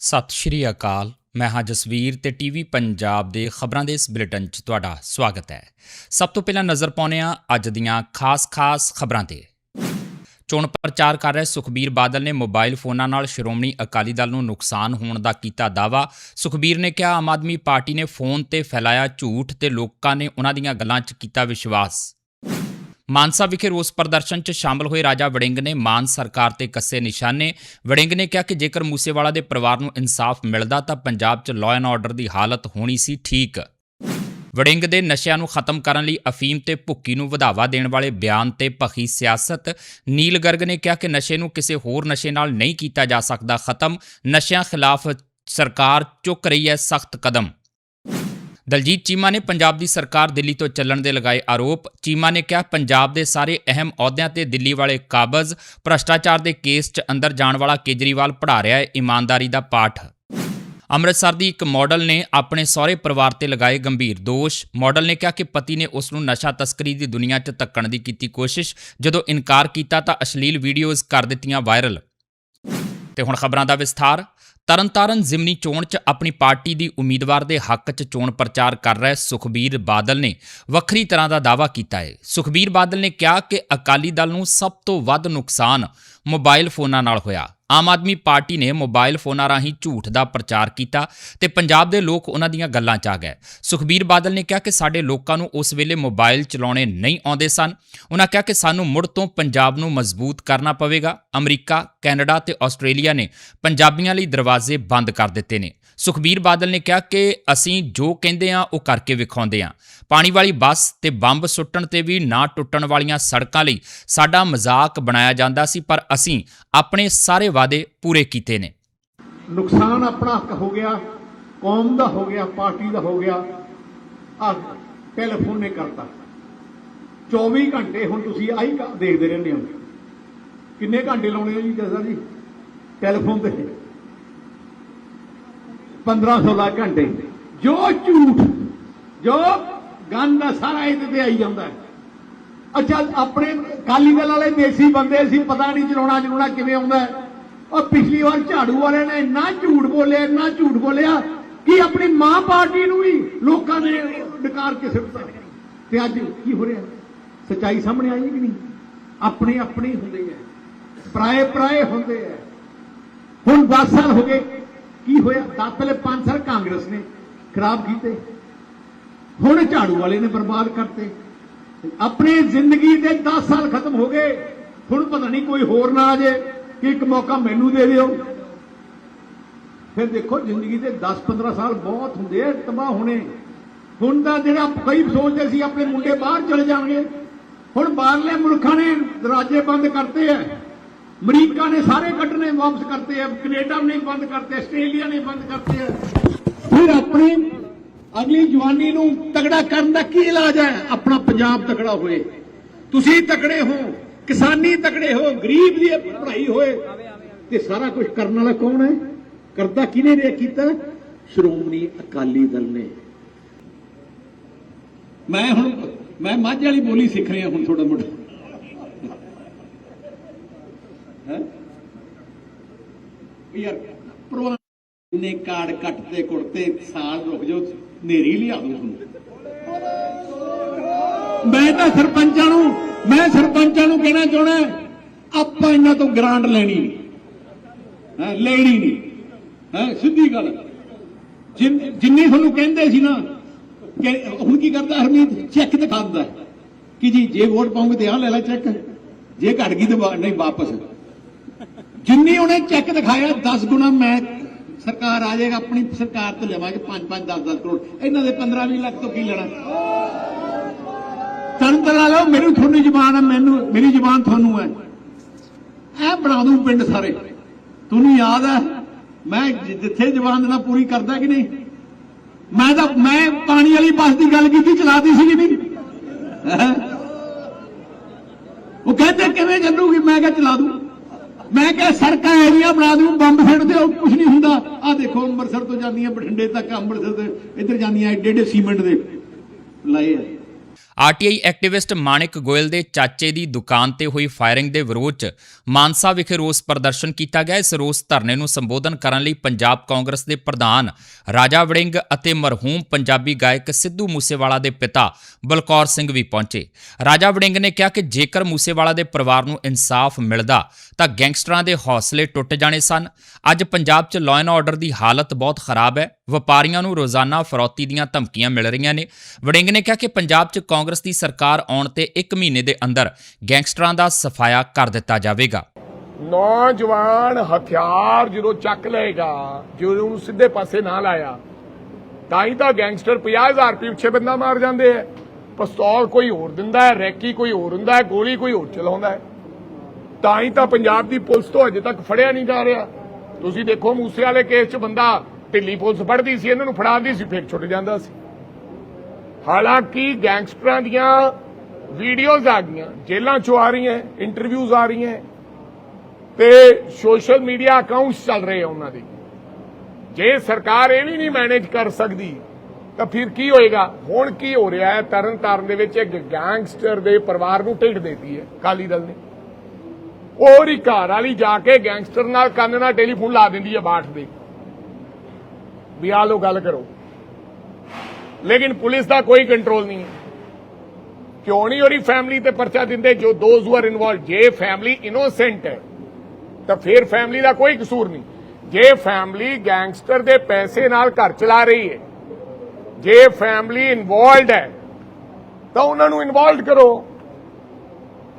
ਸਤਿ ਸ਼੍ਰੀ ਅਕਾਲ। ਮੈਂ ਹਾਂ ਜਸਵੀਰ ਤੇ ਟੀਵੀ ਪੰਜਾਬ ਦੇ ਖਬਰਾਂ ਦੇ ਇਸ ਬੁਲੇਟਿਨ 'ਚ ਤੁਹਾਡਾ ਸਵਾਗਤ ਹੈ। ਸਭ ਤੋਂ ਪਹਿਲਾਂ ਨਜ਼ਰ ਪਾਉਂਦੇ ਹਾਂ ਅੱਜ ਦੀਆਂ ਖਾਸ-ਖਾਸ ਖਬਰਾਂ ਤੇ। ਚੋਣ ਪ੍ਰਚਾਰ ਕਰ ਰਹੇ ਸੁਖਬੀਰ ਬਾਦਲ ਨੇ ਮੋਬਾਈਲ ਫੋਨਾਂ ਨਾਲ ਸ਼੍ਰੋਮਣੀ ਅਕਾਲੀ ਦਲ ਨੂੰ ਨੁਕਸਾਨ ਹੋਣ ਦਾ ਕੀਤਾ ਦਾਵਾ ਸੁਖਬੀਰ ਨੇ ਕਿਹਾ, ਆਮ ਆਦਮੀ ਪਾਰਟੀ ਨੇ ਫੋਨ ਤੇ ਫੈਲਾਇਆ ਝੂਠ ਤੇ ਲੋਕਾਂ ਨੇ ਉਹਨਾਂ ਦੀਆਂ ਗੱਲਾਂ 'ਚ ਕੀਤਾ ਵਿਸ਼ਵਾਸ। ਮਾਨਸਾ ਵਿਖੇ ਰੋਸ ਪ੍ਰਦਰਸ਼ਨ 'ਚ ਸ਼ਾਮਲ ਹੋਏ ਰਾਜਾ ਵੜਿੰਗ ਨੇ ਮਾਨ ਸਰਕਾਰ ਤੇ ਕੱਸੇ ਨਿਸ਼ਾਨੇ। ਵੜਿੰਗ ਨੇ ਕਿਹਾ ਕਿ ਜੇਕਰ ਮੂਸੇਵਾਲਾ ਦੇ ਪਰਿਵਾਰ ਨੂੰ ਇਨਸਾਫ ਮਿਲਦਾ ਤਾਂ ਪੰਜਾਬ 'ਚ ਲਾਅ ਐਂਡ ਆਰਡਰ ਦੀ ਹਾਲਤ ਹੋਣੀ ਸੀ ਠੀਕ। ਵੜਿੰਗ ਦੇ ਨਸ਼ਿਆਂ ਨੂੰ ਖਤਮ ਕਰਨ ਲਈ ਅਫੀਮ ਤੇ ਭੁੱਕੀ ਨੂੰ ਵਧਾਵਾ ਦੇਣ ਵਾਲੇ ਬਿਆਨ ਤੇ ਭਖੀ ਸਿਆਸਤ। ਨੀਲ ਗਰਗ ਨੇ ਕਿਹਾ ਕਿ ਨਸ਼ੇ ਨੂੰ ਕਿਸੇ ਹੋਰ ਨਸ਼ੇ ਨਾਲ ਨਹੀਂ ਕੀਤਾ ਜਾ ਸਕਦਾ ਖਤਮ। ਨਸ਼ਿਆਂ ਖਿਲਾਫ ਸਰਕਾਰ ਚੁੱਕ ਰਹੀ ਹੈ ਸਖਤ ਕਦਮ। ਦਲਜੀਤ ਚੀਮਾ ਨੇ ਪੰਜਾਬ ਦੀ ਸਰਕਾਰ ਦਿੱਲੀ ਤੋਂ ਚੱਲਣ ਦੇ ਲਗਾਏ ਆਰੋਪ। ਚੀਮਾ ਨੇ ਕਿਹਾ, ਪੰਜਾਬ ਦੇ ਸਾਰੇ ਅਹਿਮ ਅਹੁਦਿਆਂ ਤੇ ਦਿੱਲੀ ਵਾਲੇ ਕਾਬਜ਼ ਭ੍ਰਸ਼ਟਾਚਾਰ ਦੇ ਕੇਸ 'ਚ ਅੰਦਰ ਜਾਣ ਵਾਲਾ ਕੇਜਰੀਵਾਲ ਪੜ੍ਹਾ ਰਿਹਾ ਹੈ, ਇਮਾਨਦਾਰੀ ਦਾ ਪਾਠ। ਅੰਮ੍ਰਿਤਸਰ ਦੀ ਇੱਕ ਮਾਡਲ ਨੇ ਆਪਣੇ ਸਹੁਰੇ ਪਰਿਵਾਰ ਤੇ ਲਗਾਏ ਗੰਭੀਰ ਦੋਸ਼। ਮਾਡਲ ਨੇ ਕਿਹਾ ਕਿ ਪਤੀ ਨੇ ਉਸ ਨੂੰ ਨਸ਼ਾ ਤਸਕਰੀ ਦੀ ਦੁਨੀਆ 'ਚ ਧੱਕਣ ਦੀ ਕੀਤੀ ਕੋਸ਼ਿਸ਼। ਜਦੋਂ ਇਨਕਾਰ ਕੀਤਾ ਤਾਂ ਅਸ਼ਲੀਲ ਵੀਡੀਓਜ਼ ਕਰ ਦਿੱਤੀਆਂ ਵਾਇਰਲ। ਤੇ ਹੁਣ ਖਬਰਾਂ ਦਾ ਵਿਸਥਾਰ। ਤਰਨਤਾਰਨ ਜ਼ਿਮਨੀ ਚੋਣ 'ਚ ਆਪਣੀ ਪਾਰਟੀ ਦੀ ਉਮੀਦਵਾਰ ਦੇ ਹੱਕ 'ਚ ਚੋਣ ਪ੍ਰਚਾਰ ਕਰ ਰਹੇ ਸੁਖਬੀਰ ਬਾਦਲ ਨੇ ਵੱਖਰੀ ਤਰ੍ਹਾਂ ਦਾ ਦਾਅਵਾ ਕੀਤਾ ਹੈ। ਸੁਖਬੀਰ ਬਾਦਲ ਨੇ ਕਿਹਾ ਕਿ ਅਕਾਲੀ ਦਲ ਨੂੰ ਸਭ ਤੋਂ ਵੱਧ ਨੁਕਸਾਨ ਮੋਬਾਈਲ ਫੋਨਾਂ ਨਾਲ ਹੋਇਆ। ਆਮ ਆਦਮੀ ਪਾਰਟੀ ਨੇ ਮੋਬਾਈਲ ਫੋਨਾਂ ਰਾਹੀਂ ਝੂਠ ਦਾ ਪ੍ਰਚਾਰ ਕੀਤਾ ਤੇ ਪੰਜਾਬ ਦੇ ਲੋਕ ਉਹਨਾਂ ਦੀਆਂ ਗੱਲਾਂ 'ਚ ਆ ਗਏ। ਸੁਖਬੀਰ ਬਾਦਲ ਨੇ ਕਿਹਾ ਕਿ ਸਾਡੇ ਲੋਕਾਂ ਨੂੰ ਉਸ ਵੇਲੇ ਮੋਬਾਈਲ ਚਲਾਉਣੇ ਨਹੀਂ ਆਉਂਦੇ ਸਨ। ਉਹਨਾਂ ਕਿਹਾ ਕਿ ਸਾਨੂੰ ਮੁੜ ਤੋਂ ਪੰਜਾਬ ਨੂੰ ਮਜ਼ਬੂਤ ਕਰਨਾ ਪਵੇਗਾ। ਅਮਰੀਕਾ, ਕੈਨੇਡਾ ਤੇ ਆਸਟ੍ਰੇਲੀਆ ਨੇ ਪੰਜਾਬੀਆਂ ਲਈ ਦਰਵਾਜ਼ੇ ਬੰਦ ਕਰ ਦਿੱਤੇ ਨੇ। ਸੁਖਬੀਰ ਬਾਦਲ ਨੇ ਕਿਹਾ ਕਿ ਅਸੀਂ ਜੋ ਕਹਿੰਦੇ ਆ ਉਹ ਕਰਕੇ ਵਿਖਾਉਂਦੇ ਆ ਪਾਣੀ ਵਾਲੀ ਬੱਸ ਤੇ ਬੰਬ ਸੁੱਟਣ ਤੇ ਵੀ ਨਾ ਟੁੱਟਣ ਵਾਲੀਆਂ ਸੜਕਾਂ ਲਈ ਸਾਡਾ ਮਜ਼ਾਕ ਬਣਾਇਆ ਜਾਂਦਾ ਸੀ, ਪਰ ਅਸੀਂ ਆਪਣੇ ਸਾਰੇ ਵਾਅਦੇ ਪੂਰੇ ਕੀਤੇ ਨੇ। ਨੁਕਸਾਨ ਆਪਣਾ ਹੱਕ ਹੋ ਗਿਆ, ਕੌਮ ਦਾ ਹੋ ਗਿਆ, ਪਾਰਟੀ ਦਾ ਹੋ ਗਿਆ ਆ ਟੈਲੀਫੋਨ ਨੇ ਕਰਤਾ। 24 ਘੰਟੇ ਹੁਣ ਤੁਸੀਂ ਆਈ ਦੇਖਦੇ ਰਹਿੰਦੇ ਹੋ। ਕਿੰਨੇ ਘੰਟੇ ਲਾਉਣੇ ਹੋ ਜੀ ਜਸਾ ਜੀ? ਟੈਲੀਫੋਨ ਤੇ। 15 16 ਘੰਟੇ। ਜੋ ਝੂਠ, ਜੋ ਗੰਦ ਆ, ਸਾਰਾ ਇਹਦੇ ਤੇ ਆਈ ਜਾਂਦਾ ਹੈ। ਅੱਛਾ, ਆਪਣੇ ਕਾਲੀ ਦਲ ਵਾਲੇ ਦੇਸੀ ਬੰਦੇ ਸੀ ਪਤਾ ਨਹੀਂ ਚਲਾਉਣਾ ਚਲਾਉਣਾ ਕਿਵੇਂ ਆਉਂਦਾ ਹੈ। ਉਹ ਪਿਛਲੀ ਵਾਰ ਝਾੜੂ ਵਾਲਿਆਂ ਨੇ ਇੰਨਾ ਝੂਠ ਬੋਲਿਆ, ਇੰਨਾ ਝੂਠ ਬੋਲਿਆ ਕਿ ਆਪਣੀ ਮਾਂ ਪਾਰਟੀ ਨੂੰ ਵੀ ਲੋਕਾਂ ਨੇ ਡਕਾਰ ਕੇ ਸਿੱਟਦਾ ਤੇ ਅੱਜ ਕੀ ਹੋ ਰਿਹਾ? ਸਚਾਈ ਸਾਹਮਣੇ ਆਈ ਕਿ ਨਹੀਂ? ਆਪਣੇ ਆਪਣੇ ਹੁੰਦੇ ਆ। ਪਰਾਏ ਪਰਾਏ ਹੁੰਦੇ ਆ। ਹੁਣ 10 ਸਾਲ ਹੋ ਗਏ। ਕੀ ਹੋਇਆ? 10 ਪਹਿਲੇ 5 ਸਾਲ ਕਾਂਗਰਸ ਨੇ ਖਰਾਬ ਕੀਤੇ। ਹੁਣ ਝਾੜੂ ਵਾਲੇ ਨੇ ਬਰਬਾਦ ਕਰਤੇ। ਆਪਣੀ ਜ਼ਿੰਦਗੀ ਦੇ 10 ਸਾਲ ਖਤਮ ਹੋ ਗਏ। ਹੁਣ ਪਤਾ ਨਹੀਂ ਕੋਈ ਹੋਰ ਨਾ ਆ ਜੇ ਕਿ ਇੱਕ ਮੌਕਾ ਮੈਨੂੰ ਦੇ ਦਿਓ? ਫਿਰ ਦੇਖੋ, ਜ਼ਿੰਦਗੀ ਦੇ 10-15 ਸਾਲ ਬਹੁਤ ਹੁੰਦੇ ਆ, ਤਬਾਹ ਹੋਣੇ। ਹੁਣ ਤਾਂ ਜਿਹੜਾ ਕਈ ਸੋਚਦੇ ਸੀ ਆਪਣੇ ਮੁੰਡੇ ਬਾਹਰ ਚਲੇ ਜਾਣਗੇ। ਹੁਣ ਬਾਹਰਲੇ ਮੁਲਕਾਂ ਨੇ ਦਰਵਾਜ਼ੇ ਬੰਦ ਕਰਤੇ ਆ। ਅਮਰੀਕਾ ਨੇ ਸਾਰੇ ਕੱਢਣੇ ਵਾਪਸ ਕਰਤੇ ਆ। ਕੈਨੇਡਾ ਨੇ ਬੰਦ ਕਰਤੇ, ਆਸਟ੍ਰੇਲੀਆ ਨੇ ਬੰਦ ਕਰਤੇ ਆ। ਫਿਰ ਆਪਣੀ ਅਗਲੀ ਜਵਾਨੀ ਨੂੰ ਤਗੜਾ ਕਰਨ ਦਾ ਕੀ ਇਲਾਜ ਹੈ? ਆਪਣਾ ਪੰਜਾਬ ਤਗੜਾ ਹੋਏ। ਤੁਸੀਂ ਤਗੜੇ ਹੋ। ਕਿਸਾਨੀ ਤਕੜੇ ਹੋ, ਗਰੀਬ ਦੀ ਪੜ੍ਹਾਈ ਹੋਏ, ਤੇ ਸਾਰਾ ਕੁਝ ਕਰਨ ਵਾਲਾ ਕੌਣ ਹੈ? ਕਰਦਾ ਕਿਹਨੇ ਨੇ ਕੀਤਾ? ਸ਼੍ਰੋਮਣੀ ਅਕਾਲੀ ਦਲ ਨੇ। ਮੈਂ ਹੁਣ, ਮੈਂ ਮਾਝੇ ਵਾਲੀ ਬੋਲੀ ਸਿੱਖ ਰਿਹਾ ਹੁਣ ਥੋੜਾ ਮੋਟਾ। ਹੈ? ਯਾਰ ਪ੍ਰਵਾਨ ਨੇ ਕਾਰਡ ਕੱਟਦੇ ਕੁੜਤੇ ਸਾਲ ਰੁਕ ਜਾਓ ਨੇਰੀ ਲਿਆ ਦੂੰ ਤੁਹਾਨੂੰ। ਮੈਂ ਤਾਂ ਸਰਪੰਚਾਂ ਨੂੰ ਮੈਂ ਸਰਪੰਚਾਂ ਨੂੰ ਕਹਿਣਾ ਚਾਹਣਾ ਆਪਾਂ ਇਹਨਾਂ ਤੋਂ ਗ੍ਰਾਂਟ ਲੈਣੀ ਹੈ, ਲੈਣੀ ਨਹੀਂ। ਹੈ, ਸਿੱਧੀ ਗੱਲ। ਜਿੰਨੀ ਤੁਹਾਨੂੰ ਕਹਿੰਦੇ ਸੀ ਨਾ, ਕਿ ਹੁਣ ਕੀ ਕਰਦਾ ਹਰਮੀਤ? ਚੈੱਕ ਦਿਖਾਉਂਦਾ ਹੈ। ਕਿ ਜੀ, ਜੇ ਵੋਟ ਪਾਉਂਗੇ ਤੇ ਆਹ ਲੈ ਲੈ ਚੈੱਕ। ਜੇ ਘਟ ਗਈ ਤਾਂ ਨਹੀਂ, ਵਾਪਸ। ਜਿੰਨੀ ਉਹਨੇ ਚੈੱਕ ਦਿਖਾਇਆ 10 ਗੁਣਾ ਮੈਂ ਸਰਕਾਰ ਆ ਜਾਏਗਾ, ਆਪਣੀ ਸਰਕਾਰ ਤੋਂ ਲਵਾਂਗੇ 5 5 10 10 ਕਰੋੜ। ਇਹਨਾਂ ਦੇ 15 20 ਲੱਖ ਤੋਂ ਕੀ ਲੈਣਾ? ਤਰਨ ਤਲਾ ਲਓ, ਮੈਨੂੰ ਤੁਹਾਨੂੰ ਜ਼ਬਾਨ ਹੈ ਮੈਨੂੰ, ਮੇਰੀ ਜ਼ਬਾਨ ਤੁਹਾਨੂੰ ਹੈ। ਇਹ ਬਣਾ ਦੂੰ ਪਿੰਡ ਸਾਰੇ। ਤੁਹਾਨੂੰ ਯਾਦ ਹੈ ਮੈਂ ਜਿੱਥੇ ਜ਼ਬਾਨ ਦੇਣਾ ਪੂਰੀ ਕਰਦਾ ਕਿ ਨਹੀਂ? ਮੈਂ ਤਾਂ, ਮੈਂ ਪਾਣੀ ਵਾਲੀ ਬੱਸ ਦੀ ਗੱਲ ਕੀਤੀ ਚਲਾਦੀ ਸੀ ਕਿ ਨਹੀਂ? ਉਹ ਕਹਿੰਦੇ, ਕਿਵੇਂ ਚੱਲੂਗੀ? ਮੈਂ ਕਿਹਾ, ਚਲਾ ਦੂੰ। ਮੈਂ ਕਿਹਾ, ਸੜਕਾਂ ਐਰੀਆਂ ਬਣਾ ਦੂੰ, ਬੰਬ ਸਿੱਟਦੇ ਉਹ ਕੁਝ ਨਹੀਂ ਹੁੰਦਾ। ਆਹ ਦੇਖੋ, ਅੰਮ੍ਰਿਤਸਰ ਤੋਂ ਜਾਂਦੀਆਂ ਬਠਿੰਡੇ ਤੱਕ, ਅੰਮ੍ਰਿਤਸਰ ਦੇ ਇੱਧਰ ਜਾਂਦੀਆਂ ਏਡੇ ਏਡੇ ਸੀਮੈਂਟ ਦੇ। ਲਾਏ ਆ। ਆਰਟੀਆਈ ਐਕਟਿਵਿਸਟ ਮਾਨਿਕ ਗੋਇਲ ਦੇ ਚਾਚੇ ਦੀ ਦੁਕਾਨ ਤੇ ਹੋਈ ਫਾਇਰਿੰਗ ਦੇ ਵਿਰੋਧ 'ਚ ਮਾਨਸਾ ਵਿਖੇ ਰੋਸ ਪ੍ਰਦਰਸ਼ਨ ਕੀਤਾ ਗਿਆ। ਇਸ ਰੋਸ ਧਰਨੇ ਨੂੰ ਸੰਬੋਧਨ ਕਰਨ ਲਈ ਪੰਜਾਬ ਕਾਂਗਰਸ ਦੇ ਪ੍ਰਧਾਨ ਰਾਜਾ ਵੜਿੰਗ ਅਤੇ ਮਰਹੂਮ ਪੰਜਾਬੀ ਗਾਇਕ ਸਿੱਧੂ ਮੂਸੇਵਾਲਾ ਦੇ ਪਿਤਾ ਬਲਕੌਰ ਸਿੰਘ ਵੀ ਪਹੁੰਚੇ। ਰਾਜਾ ਵੜਿੰਗ ਨੇ ਕਿਹਾ ਕਿ ਜੇਕਰ ਮੂਸੇਵਾਲਾ ਦੇ ਪਰਿਵਾਰ ਨੂੰ ਇਨਸਾਫ ਮਿਲਦਾ, ਤਾਂ ਗੈਂਗਸਟਰਾਂ ਦੇ ਹੌਸਲੇ ਟੁੱਟ ਜਾਣੇ ਸਨ। ਅੱਜ ਪੰਜਾਬ 'ਚ ਲਾਅ ਐਂਡ ਆਰਡਰ ਦੀ ਹਾਲਤ ਬਹੁਤ ਖਰਾਬ ਹੈ। ਵਪਾਰੀਆਂ ਨੂੰ ਰੋਜ਼ਾਨਾ ਫਰੌਤੀ ਦੀਆਂ ਧਮਕੀਆਂ ਮਿਲ ਰਹੀਆਂ ਨੇ। ਵੜਿੰਗ ਨੇ ਕਿਹਾ ਕਿ ਪੰਜਾਬ 'ਚ ਕਾਂਗਰਸ ਦੀ ਸਰਕਾਰ ਆਉਣ ਤੇ 1 ਮਹੀਨੇ ਦੇ ਅੰਦਰ ਗੈਂਗਸਟਰਾਂ ਦਾ ਸਫਾਇਆ ਕਰ ਦਿੱਤਾ ਜਾਵੇਗਾ। ਨੌਜਵਾਨ ਹਥਿਆਰ ਜਦੋਂ ਚੱਕ ਲਏਗਾ, ਜਦੋਂ ਉਹਨੂੰ ਸਿੱਧੇ ਪਾਸੇ ਨਾ ਲਾਇਆ, ਤਾਂ ਹੀ ਤਾਂ ਗੈਂਗਸਟਰ 50000 ਰੁਪਏ ਪਿੱਛੇ ਬੰਦਾ ਮਾਰ ਜਾਂਦੇ ਆ। ਪਿਸਤੌਲ ਕੋਈ ਹੋਰ ਦਿੰਦਾ ਹੈ, ਰੈਕੀ ਕੋਈ ਹੋਰ ਹੁੰਦਾ ਹੈ, ਗੋਲੀ ਕੋਈ ਹੋਰ ਚਲਾਉਂਦਾ ਹੈ। ਤਾਂ ਹੀ ਤਾਂ ਪੰਜਾਬ ਦੀ ਪੁਲਿਸ ਤੋਂ ਅਜੇ ਤੱਕ ਫੜਿਆ ਨਹੀਂ ਜਾ ਰਿਹਾ। ਤੁਸੀਂ ਦੇਖੋ ਮੂਸੇ ਵਾਲੇ ਕੇਸ 'ਚ ਬੰਦਾ ਢਿੱਲੀ ਪੁਲਿਸ ਫੜਦੀ ਸੀ, ਇਹਨਾਂ ਨੂੰ ਫੜਾਉਂਦੀ ਸੀ, ਫਿਰ ਛੁੱਟ ਜਾਂਦਾ ਸੀ। ਹਾਲਾਂਕਿ ਗੈਂਗਸਟਰਾਂ ਦੀਆਂ ਵੀਡੀਓਜ਼ ਆ ਗਈਆਂ, ਜੇਲ੍ਹਾਂ 'ਚੋਂ ਆ ਰਹੀਆਂ ਇੰਟਰਵਿਊਜ਼ ਆ ਰਹੀਆਂ, ਤੇ ਸੋਸ਼ਲ ਮੀਡੀਆ ਅਕਾਊਂਟਸ ਚੱਲ ਰਹੇ ਆ ਉਹਨਾਂ ਦੇ। ਜੇ ਸਰਕਾਰ ਇਹ ਵੀ ਨਹੀਂ ਮੈਨੇਜ ਕਰ ਸਕਦੀ, ਤਾਂ ਫਿਰ ਕੀ ਹੋਏਗਾ? ਹੁਣ ਕੀ ਹੋ ਰਿਹਾ ਹੈ? ਤਰਨ ਤਾਰਨ ਦੇ ਵਿੱਚ ਇੱਕ ਗੈਂਗਸਟਰ ਦੇ ਪਰਿਵਾਰ ਨੂੰ ਢਿੱਡ ਦੇਤੀ ਹੈ ਕਾਲੀ ਦਲ ਨੇ। ਉਹ ਹੀ ਘਰ ਵਾਲੀ ਜਾ ਕੇ ਗੈਂਗਸਟਰ ਨਾਲ ਕੰਨ ਨਾਲ ਟੈਲੀਫੋਨ ਲਾ ਦਿੰਦੀ ਹੈ ਬਾਠ ਦੇ। ਵੀ ਆ ਲੋ ਗੱਲ ਕਰੋ। ਲੇਕਿਨ ਪੁਲਿਸ ਦਾ ਕੋਈ ਕੰਟਰੋਲ ਨਹੀਂ ਹੈ। ਕਿਉਂ ਨਹੀਂ ਉਹਦੀ ਫੈਮਿਲੀ ਤੇ ਪਰਚਾ ਦਿੰਦੇ? ਜੋ ਦੋਜ਼ ਹੂ ਆਰ ਇਨਵੋਲਡ ਜੇ ਫੈਮਿਲੀ ਇਨੋਸੈਂਟ ਹੈ, ਤਾਂ ਫਿਰ ਫੈਮਿਲੀ ਦਾ ਕੋਈ ਕਸੂਰ ਨਹੀਂ। ਜੇ ਫੈਮਿਲੀ ਗੈਂਗਸਟਰ ਦੇ ਪੈਸੇ ਨਾਲ ਘਰ ਚਲਾ ਰਹੀ ਹੈ, ਜੇ ਫੈਮਿਲੀ ਇਨਵੋਲਡ ਹੈ, ਤਾਂ ਉਹਨਾਂ ਨੂੰ ਇਨਵੋਲਡ ਕਰੋ।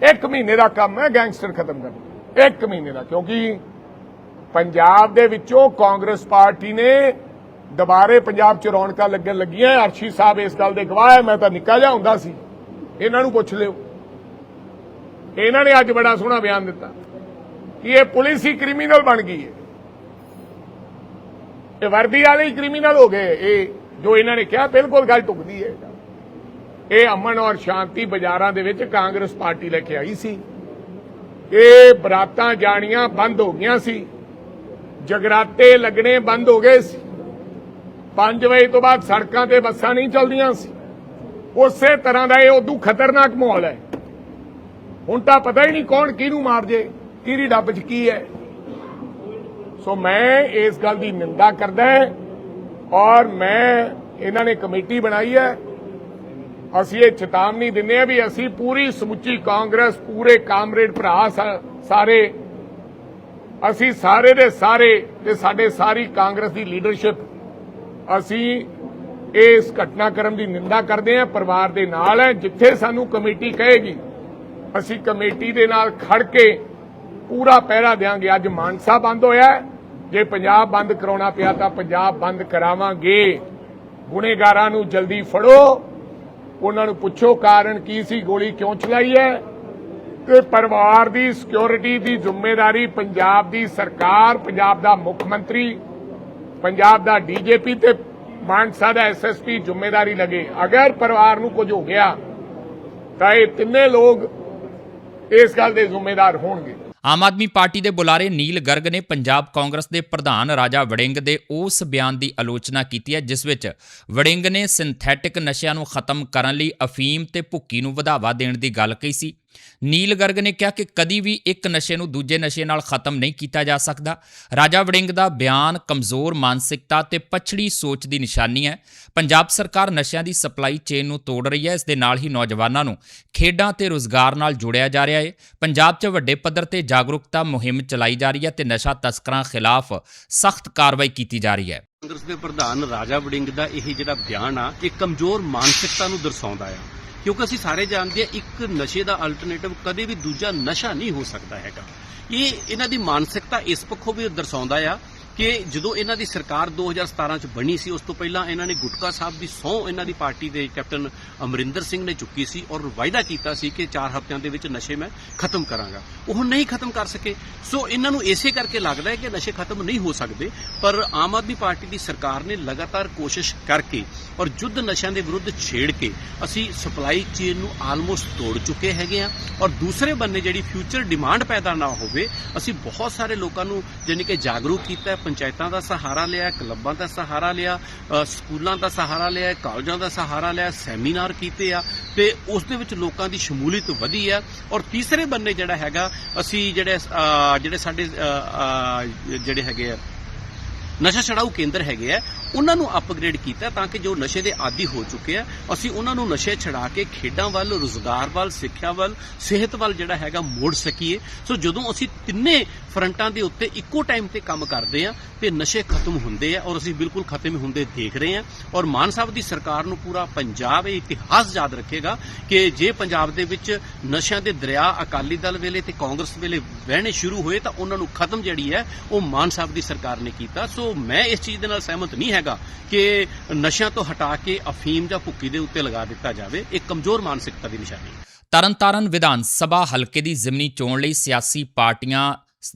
ਇੱਕ ਮਹੀਨੇ ਦਾ ਕੰਮ ਹੈ ਗੈਂਗਸਟਰ ਖਤਮ ਕਰਨਾ ਇੱਕ ਮਹੀਨੇ ਦਾ, ਕਿਉਂਕਿ ਪੰਜਾਬ ਦੇ ਵਿੱਚੋਂ ਕਾਂਗਰਸ ਪਾਰਟੀ ਨੇ ਦੁਬਾਰੇ ਪੰਜਾਬ ਚ ਰੌਣਕਾਂ ਲੱਗਣ ਲੱਗੀਆਂ, ਅਰਸ਼ੀ ਸਾਹਿਬ ਇਸ ਗੱਲ ਦੇ ਗਵਾਹ ਹੈ, ਮੈਂ ਤਾਂ ਨਿੱਕਾ ਜਿਹਾ ਹੁੰਦਾ ਸੀ। ਇਹਨਾਂ ਨੂੰ ਪੁੱਛ ਲਿਓ। ਇਹਨਾਂ ਨੇ ਅੱਜ ਬੜਾ ਸੋਹਣਾ ਬਿਆਨ ਦਿੱਤਾ ਕਿ ਇਹ ਪੁਲਿਸ ਹੀ ਕ੍ਰਿਮੀਨਲ ਬਣ ਗਈ ਹੈ। ਇਹ ਵਰਦੀ ਵਾਲੇ ਹੀ ਕ੍ਰਿਮੀਨਲ ਹੋ ਗਏ। ਇਹ ਜੋ ਇਹਨਾਂ ਨੇ ਕਿਹਾ, ਬਿਲਕੁਲ ਗੱਲ ਟੁਕਦੀ ਹੈ। ਇਹ ਅਮਨ ਔਰ ਸ਼ਾਂਤੀ ਬਾਜ਼ਾਰਾਂ ਦੇ ਵਿੱਚ ਕਾਂਗਰਸ ਪਾਰਟੀ ਲੈ ਕੇ ਆਈ ਸੀ। ਇਹ ਬਰਾਤਾਂ ਜਾਣੀਆਂ ਬੰਦ ਹੋ ਗਈਆਂ ਸੀ। ਜਗਰਾਤੇ ਲੱਗਣੇ ਬੰਦ ਹੋ ਗਏ ਸੀ। 5 ਵਜੇ ਤੋਂ ਬਾਅਦ ਸੜਕਾਂ ਤੇ ਬੱਸਾਂ ਨਹੀਂ ਚੱਲਦੀਆਂ ਸੀ। ਉਸੇ ਤਰ੍ਹਾਂ ਦਾ ਇਹ ਉਦੋਂ ਖਤਰਨਾਕ ਮਾਹੌਲ ਹੈ। ਹੁਣ ਤਾਂ ਪਤਾ ਹੀ ਨਹੀਂ ਕੌਣ ਕਿਹਨੂੰ ਮਾਰ ਜੇ ਕਿਹੜੀ ਡੱਬ 'ਚ ਕੀ ਹੈ। ਸੋ ਮੈਂ ਇਸ ਗੱਲ ਦੀ ਨਿੰਦਾ ਕਰਦਾ ਔਰ ਮੈਂ ਇਹਨਾਂ ਨੇ ਕਮੇਟੀ ਬਣਾਈ ਹੈ। ਅਸੀਂ ਇਹ ਚੇਤਾਵਨੀ ਦਿੰਦੇ ਆ ਵੀ ਅਸੀਂ ਪੂਰੀ ਸਮੁੱਚੀ ਕਾਂਗਰਸ, ਪੂਰੇ ਕਾਮਰੇਡ ਭਰਾ ਸਾਰੇ, ਅਸੀਂ ਸਾਰੇ ਦੇ ਸਾਰੇ ਤੇ ਸਾਡੇ ਸਾਰੀ ਕਾਂਗਰਸ ਦੀ ਲੀਡਰਸ਼ਿਪ ਅਸੀਂ ਇਸ ਘਟਨਾਕ੍ਰਮ ਦੀ ਨਿੰਦਾ ਕਰਦੇ ਹਾਂ, ਪਰਿਵਾਰ ਦੇ ਨਾਲ ਹੈ, ਜਿੱਥੇ ਸਾਨੂੰ ਕਮੇਟੀ ਕਹੇਗੀ, ਅਸੀਂ ਕਮੇਟੀ ਦੇ ਨਾਲ ਖੜ ਕੇ ਪੂਰਾ ਪਹਿਰਾ ਦੇਾਂਗੇ ਅੱਜ ਮਾਨਸਾ ਬੰਦ ਹੋਇਆ ਜੇ ਪੰਜਾਬ ਬੰਦ ਕਰਾਉਣਾ ਪਿਆ ਤਾਂ ਪੰਜਾਬ ਬੰਦ ਕਰਾਵਾਂਗੇ। ਗੁਨੇਗਾਰਾਂ ਨੂੰ ਜਲਦੀ ਫੜੋ। ਉਹਨਾਂ ਨੂੰ ਪੁੱਛੋ ਕਾਰਨ ਕੀ ਸੀ, ਗੋਲੀ ਕਿਉਂ ਚਲਾਈ ਹੈ? ਤੇ ਪਰਿਵਾਰ ਦੀ ਸਿਕਿਉਰਿਟੀ ਦੀ ਜ਼ਿੰਮੇਵਾਰੀ, ਪੰਜਾਬ ਦੀ ਸਰਕਾਰ, ਪੰਜਾਬ ਦਾ ਮੁੱਖ ਮੰਤਰੀ ਪੰਜਾਬ ਦਾ ਡੀਜੀਪੀ ਤੇ ਮਾਨਸਾ ਦਾ ਐਸਐਸਪੀ ਜ਼ਿੰਮੇਵਾਰੀ ਲਗੇ। ਅਗਰ ਪਰਿਵਾਰ ਨੂੰ ਕੁਝ ਹੋ ਗਿਆ, ਤਾਂ ਇਹ ਤਿੰਨੇ ਲੋਕ ਇਸ ਗੱਲ ਦੇ ਜ਼ਿੰਮੇਦਾਰ ਹੋਣਗੇ। ਆਮ ਆਦਮੀ ਪਾਰਟੀ ਦੇ ਬੁਲਾਰੇ ਨੀਲ ਗਰਗ ਨੇ ਪੰਜਾਬ ਕਾਂਗਰਸ ਦੇ ਪ੍ਰਧਾਨ ਰਾਜਾ ਵੜਿੰਗ ਦੇ ਉਸ ਬਿਆਨ ਦੀ ਆਲੋਚਨਾ ਕੀਤੀ ਹੈ, ਜਿਸ ਵਿੱਚ ਵੜਿੰਗ ਨੇ ਸਿੰਥੈਟਿਕ ਨਸ਼ਿਆਂ ਨੂੰ ਖਤਮ ਕਰਨ ਲਈ ਅਫੀਮ ਤੇ ਭੁੱਕੀ ਨੂੰ ਵਧਾਵਾ ਦੇਣ ਦੀ ਗੱਲ ਕਹੀ ਸੀ। ਨੀਲ ਗਰਗ ਨੇ ਕਿਹਾ ਕਿ ਕਦੀ ਵੀ ਇੱਕ ਨਸ਼ੇ ਨੂੰ ਦੂਜੇ ਨਸ਼ੇ ਨਾਲ ਖਤਮ ਨਹੀਂ ਕੀਤਾ ਜਾ ਸਕਦਾ। ਰਾਜਾ ਵੜਿੰਗ ਦਾ ਬਿਆਨ ਕਮਜ਼ੋਰ, ਮਾਨਸਿਕਤਾ ਤੇ ਪਛੜੀ ਸੋਚ ਦੀ ਨਿਸ਼ਾਨੀ ਹੈ। ਪੰਜਾਬ ਸਰਕਾਰ ਨਸ਼ਿਆਂ ਦੀ ਸਪਲਾਈ ਚੇਨ ਨੂੰ ਤੋੜ ਰਹੀ ਹੈ। ਇਸ ਦੇ ਨਾਲ ਹੀ ਨੌਜਵਾਨਾਂ ਨੂੰ ਖੇਡਾਂ ਤੇ ਰੋਜ਼ਗਾਰ ਨਾਲ ਜੋੜਿਆ ਜਾ ਰਿਹਾ ਹੈ। ਪੰਜਾਬ 'ਚ ਵੱਡੇ ਪੱਧਰ ਤੇ ਜਾਗਰੂਕਤਾ ਮੁਹਿੰਮ ਚਲਾਈ ਜਾ ਰਹੀ ਹੈ ਤੇ ਨਸ਼ਾ ਤਸਕਰਾਂ ਖਿਲਾਫ ਸਖਤ ਕਾਰਵਾਈ ਕੀਤੀ ਜਾ ਰਹੀ ਹੈ। ਕਾਂਗਰਸ ਦੇ ਪ੍ਰਧਾਨ ਰਾਜਾ ਵੜਿੰਗ ਦਾ ਇਹ ਜਿਹੜਾ ਬਿਆਨ ਆ, ਇਹ ਕਮਜ਼ੋਰ ਮਾਨਸਿਕਤਾ ਨੂੰ ਦਰਸਾਉਂਦਾ ਆ। ਕਿਉਂਕਿ ਅਸੀਂ ਸਾਰੇ ਜਾਣਦੇ ਆ ਇੱਕ ਨਸ਼ੇ ਦਾ ਅਲਟਰਨੇਟਿਵ ਕਦੇ ਵੀ ਦੂਜਾ ਨਸ਼ਾ ਨਹੀਂ ਹੋ ਸਕਦਾ ਹੈਗਾ। ਇਹ ਇਹਨਾਂ ਦੀ ਮਾਨਸਿਕਤਾ ਇਸ ਪੱਖੋਂ ਵੀ ਦਰਸਾਉਂਦਾ ਆ ਕਿ ਜਦੋਂ ਇਹਨਾਂ ਦੀ ਸਰਕਾਰ 2017 ਚ ਬਣੀ ਸੀ, ਉਸ ਤੋਂ ਪਹਿਲਾਂ ਇਹਨਾਂ ਨੇ ਗੁਟਕਾ ਸਾਹਿਬ ਦੀ ਸਹੁੰ ਇਹਨਾਂ ਦੀ ਪਾਰਟੀ ਦੇ ਕੈਪਟਨ ਅਮਰਿੰਦਰ ਸਿੰਘ ਨੇ ਚੁੱਕੀ ਸੀ ਔਰ ਵਾਅਦਾ ਕੀਤਾ ਸੀ ਕਿ 4 ਹਫ਼ਤਿਆਂ ਦੇ ਵਿੱਚ ਨਸ਼ੇ ਮੈਂ ਖਤਮ ਕਰਾਂਗਾ। ਉਹ ਨਹੀਂ ਖਤਮ ਕਰ ਸਕੇ। ਸੋ ਇਹਨਾਂ ਨੂੰ ਇਸੇ ਕਰਕੇ ਲੱਗਦਾ ਹੈ ਕਿ ਨਸ਼ੇ ਖਤਮ ਨਹੀਂ ਹੋ ਸਕਦੇ, ਪਰ ਆਮ ਆਦਮੀ ਪਾਰਟੀ ਦੀ ਸਰਕਾਰ ਨੇ ਲਗਾਤਾਰ ਕੋਸ਼ਿਸ਼ ਕਰਕੇ ਔਰ ਜੁੱਧ ਨਸ਼ਿਆਂ ਦੇ ਵਿਰੁੱਧ ਛੇੜ ਕੇ ਅਸੀਂ ਸਪਲਾਈ ਚੇਨ ਨੂੰ ਆਲਮੋਸਟ ਤੋੜ ਚੁੱਕੇ ਹੈਗੇ ਆ ਔਰ ਦੂਸਰੇ ਬੰਨੇ ਜਿਹੜੀ ਫਿਊਚਰ ਡਿਮਾਂਡ ਪੈਦਾ ਨਾ ਹੋਵੇ, ਅਸੀਂ ਬਹੁਤ ਸਾਰੇ ਲੋਕਾਂ ਨੂੰ ਜਾਣੀ ਕਿ ਜਾਗਰੂਕ ਕੀਤਾ ਹੈ ਪੰਚਾਇਤਾਂ ਦਾ ਸਹਾਰਾ ਲਿਆ, ਕਲੱਬਾਂ ਦਾ ਸਹਾਰਾ ਲਿਆ ਸਕੂਲਾਂ ਦਾ ਸਹਾਰਾ ਲਿਆ, ਕਾਲਜਾਂ ਦਾ ਸਹਾਰਾ ਲਿਆ, ਸੈਮੀਨਾਰ ਕੀਤੇ ਆ ਤੇ ਉਸ ਦੇ ਵਿੱਚ ਲੋਕਾਂ ਦੀ ਸ਼ਮੂਲੀਅਤ ਵਧੀ ਆ। ਔਰ ਤੀਸਰੇ ਬੰਨੇ ਜਿਹੜਾ ਹੈਗਾ, ਅਸੀਂ ਜਿਹੜੇ ਜਿਹੜੇ ਸਾਡੇ ਜਿਹੜੇ ਹੈਗੇ ਆ, ਨਸ਼ਾ ਛਡਾਊ ਕੇਂਦਰ ਹੈਗੇ ਆ ਉਹਨਾਂ ਨੂੰ ਅਪਗ੍ਰੇਡ ਕੀਤਾ ਤਾਂ ਕਿ ਜੋ ਨਸ਼ੇ ਦੇ ਆਦੀ ਹੋ ਚੁੱਕੇ ਆ, ਅਸੀਂ ਉਹਨਾਂ ਨੂੰ ਨਸ਼ੇ ਛਡਾ ਕੇ ਖੇਡਾਂ ਵੱਲ, ਰੋਜ਼ਗਾਰ ਵੱਲ, ਸਿੱਖਿਆ ਵੱਲ, ਸਿਹਤ ਵੱਲ ਜਿਹੜਾ ਹੈਗਾ ਮੋੜ ਸਕੀਏ। ਸੋ ਜਦੋਂ ਅਸੀਂ ਤਿੰਨੇ ਫਰੰਟਾਂ ਦੇ ਉੱਤੇ ਇੱਕੋ ਟਾਈਮ ਤੇ ਕੰਮ ਕਰਦੇ ਆ, ਤੇ ਨਸ਼ੇ ਖਤਮ ਹੁੰਦੇ ਆ ਔਰ ਅਸੀਂ ਬਿਲਕੁਲ ਖਤਮ ਹੁੰਦੇ ਦੇਖ ਰਹੇ ਆ। ਔਰ ਮਾਨ ਸਾਹਿਬ ਦੀ ਸਰਕਾਰ ਨੂੰ ਪੂਰਾ ਪੰਜਾਬ ਇਹ ਇਤਿਹਾਸ ਯਾਦ ਰੱਖੇਗਾ ਕਿ ਜੇ ਪੰਜਾਬ ਦੇ ਵਿੱਚ ਨਸ਼ਿਆਂ ਦੇ ਦਰਿਆ, ਅਕਾਲੀ ਦਲ ਵੇਲੇ ਤੇ ਕਾਂਗਰਸ ਵੇਲੇ ਵਹਿਣੇ ਸ਼ੁਰੂ ਹੋਏ ਤਾਂ ਉਹਨਾਂ ਨੂੰ ਖਤਮ ਜਿਹੜੀ ਹੈ ਉਹ ਮਾਨ ਸਾਹਿਬ ਦੀ ਸਰਕਾਰ ਨੇ ਕੀਤਾ। ਸੋ ਮੈਂ ਇਸ ਚੀਜ਼ ਦੇ ਨਾਲ ਸਹਿਮਤ ਨਹੀਂ ਹੈ ਹੈਗਾ ਕਿ ਨਸ਼ਿਆਂ ਤੋਂ ਹਟਾ ਕੇ ਅਫੀਮ ਜਾਂ ਭੁੱਕੀ ਦੇ ਉੱਤੇ ਲਗਾ ਦਿੱਤਾ ਜਾਵੇ, ਇਹ ਕਮਜ਼ੋਰ ਮਾਨਸਿਕਤਾ ਦੀ ਨਿਸ਼ਾਨੀ ਹੈ। ਤਰਨਤਾਰਨ ਵਿਧਾਨ ਸਭਾ ਹਲਕੇ ਦੀ ਜ਼ਿਮਨੀ ਚੋਣ ਲਈ ਸਿਆਸੀ ਪਾਰਟੀਆਂ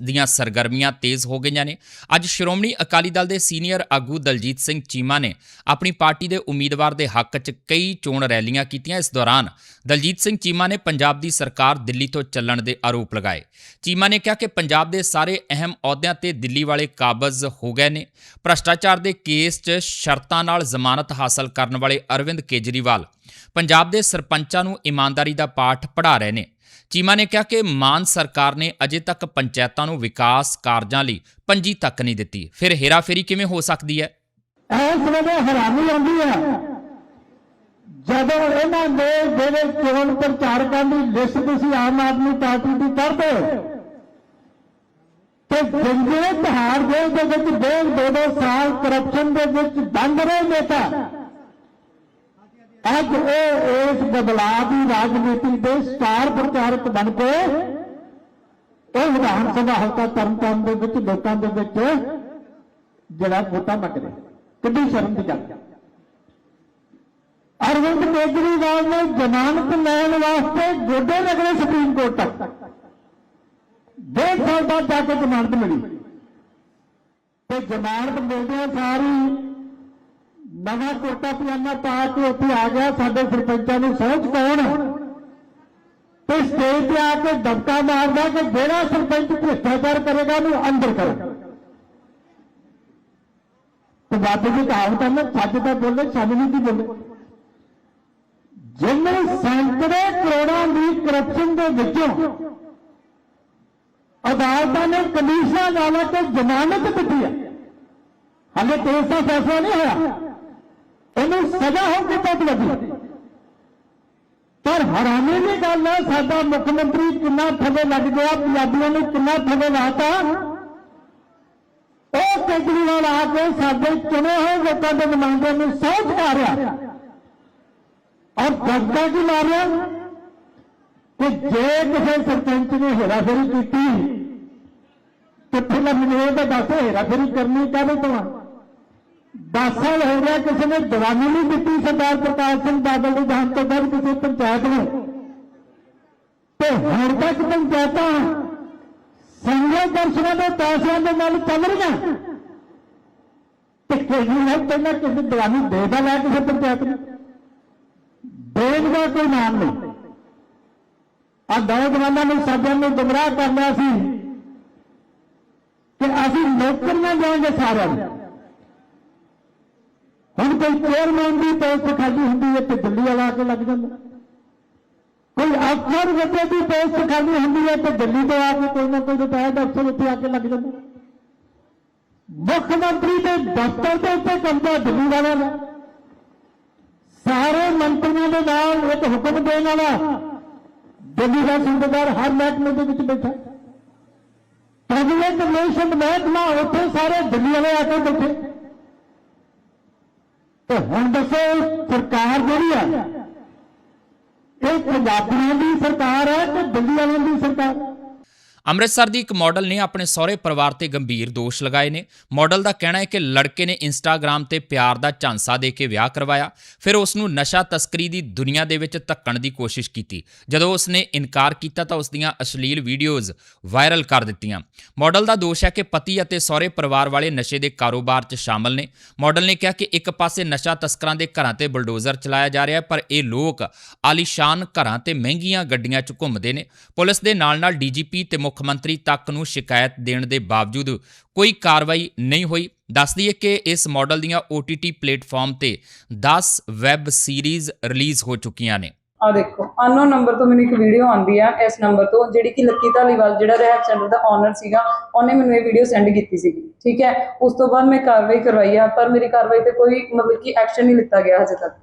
ਦੀਆਂ ਸਰਗਰਮੀਆਂ ਤੇਜ਼ ਹੋ ਗਈਆਂ ਨੇ। ਅੱਜ ਸ਼੍ਰੋਮਣੀ ਅਕਾਲੀ ਦਲ ਦੇ ਸੀਨੀਅਰ ਆਗੂ ਦਲਜੀਤ ਸਿੰਘ ਚੀਮਾ ਨੇ ਆਪਣੀ ਪਾਰਟੀ ਦੇ ਉਮੀਦਵਾਰ ਦੇ ਹੱਕ 'ਚ ਕਈ ਚੋਣ ਰੈਲੀਆਂ ਕੀਤੀਆਂ। ਇਸ ਦੌਰਾਨ ਦਲਜੀਤ ਸਿੰਘ ਚੀਮਾ ਨੇ ਪੰਜਾਬ ਦੀ ਸਰਕਾਰ ਦਿੱਲੀ ਤੋਂ ਚੱਲਣ ਦੇ ਆਰੋਪ ਲਗਾਏ। ਚੀਮਾ ਨੇ ਕਿਹਾ ਕਿ ਪੰਜਾਬ ਦੇ ਸਾਰੇ ਅਹਿਮ ਅਹੁਦਿਆਂ ਤੇ ਦਿੱਲੀ ਵਾਲੇ ਕਾਬਜ਼ ਹੋ ਗਏ ਨੇ। ਭ੍ਰਸ਼ਟਾਚਾਰ ਦੇ ਕੇਸ 'ਚ ਸ਼ਰਤਾਂ ਨਾਲ ਜ਼ਮਾਨਤ ਹਾਸਲ ਕਰਨ ਵਾਲੇ ਅਰਵਿੰਦ ਕੇਜਰੀਵਾਲ ਪੰਜਾਬ ਦੇ ਸਰਪੰਚਾਂ ਨੂੰ ਇਮਾਨਦਾਰੀ ਦਾ ਪਾਠ ਪੜ੍ਹਾ ਰਹੇ ਨੇ। ਚੀਮਾ ਨੇ ਕਿਹਾ ਕਿ ਮਾਨ ਸਰਕਾਰ ਨੇ ਅਜੇ ਤੱਕ ਪੰਚਾਇਤਾਂ ਨੂੰ ਵਿਕਾਸ ਕਾਰਜਾਂ ਲਈ ਪੰਜੀ ਤੱਕ ਨਹੀਂ ਦਿੱਤੀ। ਫਿਰ ਹੇਰਾਫੇਰੀ ਕਿਵੇਂ ਹੋ ਸਕਦੀ ਹੈ? ਇਸ ਵੇਲੇ ਹੈਰਾਨੀ ਆਉਂਦੀ ਹੈ। ਜਦੋਂ ਇਹਨਾਂ ਦੇ ਜਿਹੜੇ ਚੋਣ ਪ੍ਰਚਾਰਕਾਂ ਦੀ ਲਿਸਟ ਤੁਸੀਂ ਆਮ ਆਦਮੀ ਪਾਰਟੀ ਦੀ ਕਰਦੇ ਤੇ ਜਿੰਦੇ ਤਿਹਾੜ ਜੇਲ੍ਹ ਦੇ ਵਿੱਚ ਡੇਢ ਦੋ ਦੋ ਸਾਲ ਕਰਪਸ਼ਨ ਦੇ ਵਿੱਚ ਬੰਦ ਰਹੇ ਨੇਤਾ ਅੱਜ ਉਹ ਇਸ ਬਦਲਾਅ ਦੀ ਰਾਜਨੀਤੀ ਦੇ ਸਟਾਰ ਪ੍ਰਚਾਰਕ ਬਣ ਕੇ ਉਹ ਵਿਧਾਨ ਸਭਾ ਹਲਕਾ ਤਰਨਤਾਰਨ ਦੇ ਵਿੱਚ, ਲੋਕਾਂ ਦੇ ਵਿੱਚ ਜਿਹੜਾ ਵੋਟਾਂ ਮੰਗ ਰਿਹਾ। ਕਿੱਡੀ ਸ਼ਰਮ ਦੀ ਗੱਲ। ਹੈ। ਅਰਵਿੰਦ ਕੇਜਰੀਵਾਲ ਨੇ ਜ਼ਮਾਨਤ ਲੈਣ ਵਾਸਤੇ ਗੋਡੇ ਰਗੜੇ ਸੁਪਰੀਮ ਕੋਰਟ। ਤੱਕ ਡੇਢ ਸਾਲ ਬਾਅਦ ਜਾ ਕੇ ਜ਼ਮਾਨਤ ਮਿਲੀ। ਤੇ ਜ਼ਮਾਨਤ ਮਿਲਦਿਆਂ ਸਾਰੀ ਨਵਾਂ ਕੋਟਾ ਪਜਾਮਾ ਪਾ ਕੇ ਉੱਥੇ ਆ ਗਿਆ, ਸਾਡੇ ਸਰਪੰਚਾਂ ਨੂੰ ਸਹੁੰ ਕੌਣ ਤੇ ਸਟੇਜ ਤੇ ਆ ਕੇ ਦਬਕਾ ਮਾਰਦਾ ਕਿ ਜਿਹੜਾ ਸਰਪੰਚ ਭ੍ਰਿਸ਼ਟਾਚਾਰ ਕਰੇਗਾ ਉਹਨੂੰ ਅੰਦਰ ਕਰੋ। ਪੰਜਾਬੀ ਦੀ ਕਹਾਵਤ ਹੈ ਨਾ, ਸੱਚ ਤਾਂ ਬੋਲੇ ਸਾਨੂੰ ਵੀ ਕੀ ਬੋਲੇ। ਜਿਹਨੇ ਸੈਂਕੜੇ ਕਰੋੜਾਂ ਦੀ ਕਰਪਸ਼ਨ ਦੇ ਵਿੱਚੋਂ ਅਦਾਲਤਾਂ ਨੇ ਕਮਿਸ਼ਨਾਂ ਨਾਲ ਤੇ ਜ਼ਮਾਨਤ ਦਿੱਤੀ ਹੈ ਹਾਲੇ ਕੇਸ ਦਾ ਫੈਸਲਾ ਨਹੀਂ ਹੋਇਆ। ਇਹਨੂੰ ਸਜ਼ਾ ਹੋ ਕੇ ਤੱਕ ਲੱਗੀ? ਪਰ ਹੈਰਾਨੀ ਦੀ ਗੱਲ ਹੈ, ਸਾਡਾ ਮੁੱਖ ਮੰਤਰੀ ਕਿੰਨਾ ਥੱਲੇ ਲੱਗ ਗਿਆ, ਪੰਜਾਬੀਆਂ ਨੂੰ ਕਿੰਨਾ ਥੱਲੇ ਲਾਤਾ। ਉਹ ਕੇਜਰੀਵਾਲ ਆ ਕੇ ਸਾਡੇ ਚੁਣੇ ਹੋਏ ਲੋਕਾਂ ਦੇ ਨੁਮਾਇੰਦਿਆਂ ਨੂੰ ਸਹੁੰ ਮਾਰਿਆ ਔਰ ਦੱਸਦਾ ਕੀ ਮਾਰਿਆ ਕਿ ਜੇ ਕਿਸੇ ਸਰਪੰਚ ਨੇ ਹੇਰਾਫੇਰੀ ਕੀਤੀ ਤੇ ਫਿਰ ਮੈਨੂੰ ਇਹ ਤਾਂ ਦੱਸ ਹੇਰਾਫੇਰੀ ਕਰਨੀ ਕਾਹਦੇ ਤੋਂ ਆ? 10 ਸਾਲ ਹੋ ਗਿਆ ਕਿਸੇ ਨੇ ਜਵਾਨੀ ਨਹੀਂ ਦਿੱਤੀ ਸਰਦਾਰ ਪ੍ਰਕਾਸ਼ ਸਿੰਘ ਬਾਦਲ ਦੀ ਜਾਣ ਤੋਂ ਬਾਅਦ ਕਿਸੇ ਪੰਚਾਇਤ ਨੂੰ। ਤੇ ਹੁਣ ਤੱਕ ਪੰਚਾਇਤਾਂ ਸੰਗਤ ਦਰਸ਼ਨਾਂ ਦੇ ਪੈਸਿਆਂ ਦੇ ਨਾਲ ਚੱਲ ਰਹੀਆਂ। ਤੇ ਕੋਈ ਨਹੀਂ ਪਹਿਲਾਂ ਕਿਸੇ ਦਵਾਨੀ ਦੇਦਾ ਲੈ ਕਿਸੇ ਪੰਚਾਇਤ ਨੂੰ। ਦੇਣ ਦਾ ਕੋਈ ਨਾਮ ਨਹੀਂ। ਆ ਨੌਜਵਾਨਾਂ ਨੂੰ ਸਾਡਿਆਂ ਨੂੰ ਗੁੰਮਰਾਹ ਕਰਨਾ ਸੀ ਕਿ ਅਸੀਂ ਨੌਕਰੀਆਂ ਦੇਵਾਂਗੇ ਸਾਰਿਆਂ ਨੂੰ। ਹੁਣ ਕੋਈ ਚੇਅਰਮੈਨ ਦੀ ਪੋਸਟ ਖਾਲੀ ਹੁੰਦੀ ਹੈ ਤੇ ਦਿੱਲੀ ਵਾਲਾ ਆ ਕੇ ਲੱਗ ਜਾਂਦਾ। ਕੋਈ ਅਫਸਰ ਵੱਡੇ ਦੀ ਪੋਸਟ ਖਾਲੀ ਹੁੰਦੀ ਹੈ ਤੇ ਦਿੱਲੀ ਤੋਂ ਆ ਕੇ ਕੋਈ ਨਾ ਕੋਈ ਰਿਟਾਇਰਡ ਅਫਸਰ ਉੱਥੇ ਆ ਕੇ ਲੱਗ ਜਾਂਦਾ। ਮੁੱਖ ਮੰਤਰੀ ਦੇ ਦਫ਼ਤਰ ਦੇ ਉੱਤੇ ਕਬਜ਼ਾ ਦਿੱਲੀ ਵਾਲਿਆਂ ਦਾ। ਸਾਰੇ ਮੰਤਰੀਆਂ ਦੇ ਨਾਲ ਇੱਕ ਹੁਕਮ ਦੇਣ ਵਾਲਾ ਦਿੱਲੀ ਦਾ ਸਿੰਦਦਾਰ ਹਰ ਮਹਿਕਮੇ ਦੇ ਵਿੱਚ ਬੈਠਾ। ਕੈਬਨਿਟ ਰਿਲੇਸ਼ਨ ਮਹਿਕਮਾ ਉੱਥੇ ਸਾਰੇ ਦਿੱਲੀ ਵਾਲੇ ਆ ਕੇ ਬੈਠੇ। ਤੇ ਹੁਣ ਦੱਸੋ, ਸਰਕਾਰ ਜਿਹੜੀ ਆ, ਇਹ ਪੰਜਾਬੀਆਂ ਦੀ ਸਰਕਾਰ ਹੈ ਕਿ ਦਿੱਲੀ ਵਾਲਿਆਂ ਦੀ ਸਰਕਾਰ? ਹੈ ਅੰਮ੍ਰਿਤਸਰ ਦੀ ਇੱਕ ਮਾਡਲ ਨੇ ਆਪਣੇ ਸਹੁਰੇ ਪਰਿਵਾਰ ਤੇ ਗੰਭੀਰ ਦੋਸ਼ ਲਗਾਏ ਨੇ। ਮਾਡਲ ਦਾ ਕਹਿਣਾ ਹੈ ਕਿ ਲੜਕੇ ਨੇ ਇੰਸਟਾਗ੍ਰam ਤੇ ਪਿਆਰ ਦਾ ਝਾਂਸਾ ਦੇ ਕੇ ਵਿਆਹ ਕਰਵਾਇਆ। ਫਿਰ ਉਸ ਨੂੰ ਨਸ਼ਾ ਤਸਕਰੀ ਦੀ ਦੁਨੀਆ ਦੇ ਵਿੱਚ ਧੱਕਣ ਦੀ ਕੋਸ਼ਿਸ਼ ਕੀਤੀ। ਜਦੋਂ ਉਸ ਨੇ ਇਨਕਾਰ ਕੀਤਾ ਤਾਂ ਉਸ ਦੀਆਂ ਅਸ਼ਲੀਲ ਵੀਡੀਓਜ਼ ਵਾਇਰਲ ਕਰ ਦਿੱਤੀਆਂ। ਮਾਡਲ ਦਾ ਦੋਸ਼ ਹੈ ਕਿ ਪਤੀ ਅਤੇ ਸਹੁਰੇ ਪਰਿਵਾਰ ਵਾਲੇ ਨਸ਼ੇ ਦੇ ਕਾਰੋਬਾਰ 'ਚ ਸ਼ਾਮਲ ਨੇ। ਮਾਡਲ ਨੇ ਕਿਹਾ ਕਿ ਇੱਕ ਪਾਸੇ ਨਸ਼ਾ ਤਸਕਰਾਂ ਦੇ ਘਰਾਂ ਤੇ ਬਲਡੋਜ਼ਰ ਚਲਾਇਆ ਜਾ ਰਿਹਾ ਹੈ, ਪਰ ਇਹ ਲੋਕ ਆਲੀਸ਼ਾਨ ਘਰਾਂ ਤੇ ਮਹਿੰਗੀਆਂ ਗੱਡੀਆਂ 'ਚ ਘੁੰਮਦੇ ਨੇ। ਪੁਲਿਸ ਦੇ ਨਾਲ-ਨਾਲ ਡੀਜੀਪੀ ਤੇ ਮੁੱਖ ਮੁੱਖ ਮੰਤਰੀ ਤੱਕ ਨੂੰ ਸ਼ਿਕਾਇਤ ਦੇਣ ਦੇ ਬਾਵਜੂਦ ਕੋਈ ਕਾਰਵਾਈ ਨਹੀਂ ਹੋਈ। ਦੱਸਦੀ ਹੈ ਕਿ ਇਸ ਮਾਡਲ ਦੀਆਂ OTT ਪਲੇਟਫਾਰਮ ਤੇ 10 ਵੈਬ ਸੀਰੀਜ਼ ਰਿਲੀਜ਼ ਹੋ ਚੁੱਕੀਆਂ ਨੇ। ਆ ਦੇਖੋ ਅਨਨੋਨ ਨੰਬਰ ਤੋਂ ਮੈਨੂੰ ਇੱਕ ਵੀਡੀਓ ਆਂਦੀ ਆ, ਇਸ ਨੰਬਰ ਤੋਂ, ਜਿਹੜੀ ਕਿ ਲੱਕੀ ਧਾਲੀਵਾਲ ਜਿਹੜਾ ਰਹਿਬ ਸੈਂਟਰ ਦਾ ਓਨਰ ਸੀਗਾ, ਉਹਨੇ ਮੈਨੂੰ ਇਹ ਵੀਡੀਓ ਸੈਂਡ ਕੀਤੀ ਸੀਗੀ, ਠੀਕ ਹੈ? ਉਸ ਤੋਂ ਬਾਅਦ ਮੈਂ ਕਾਰਵਾਈ ਕਰਵਾਈ ਆ, ਪਰ ਮੇਰੀ ਕਾਰਵਾਈ ਤੇ ਕੋਈ ਮਤਲਬ ਕਿ ਐਕਸ਼ਨ ਨਹੀਂ ਲਿੱਤਾ ਗਿਆ ਹਜੇ ਤੱਕ।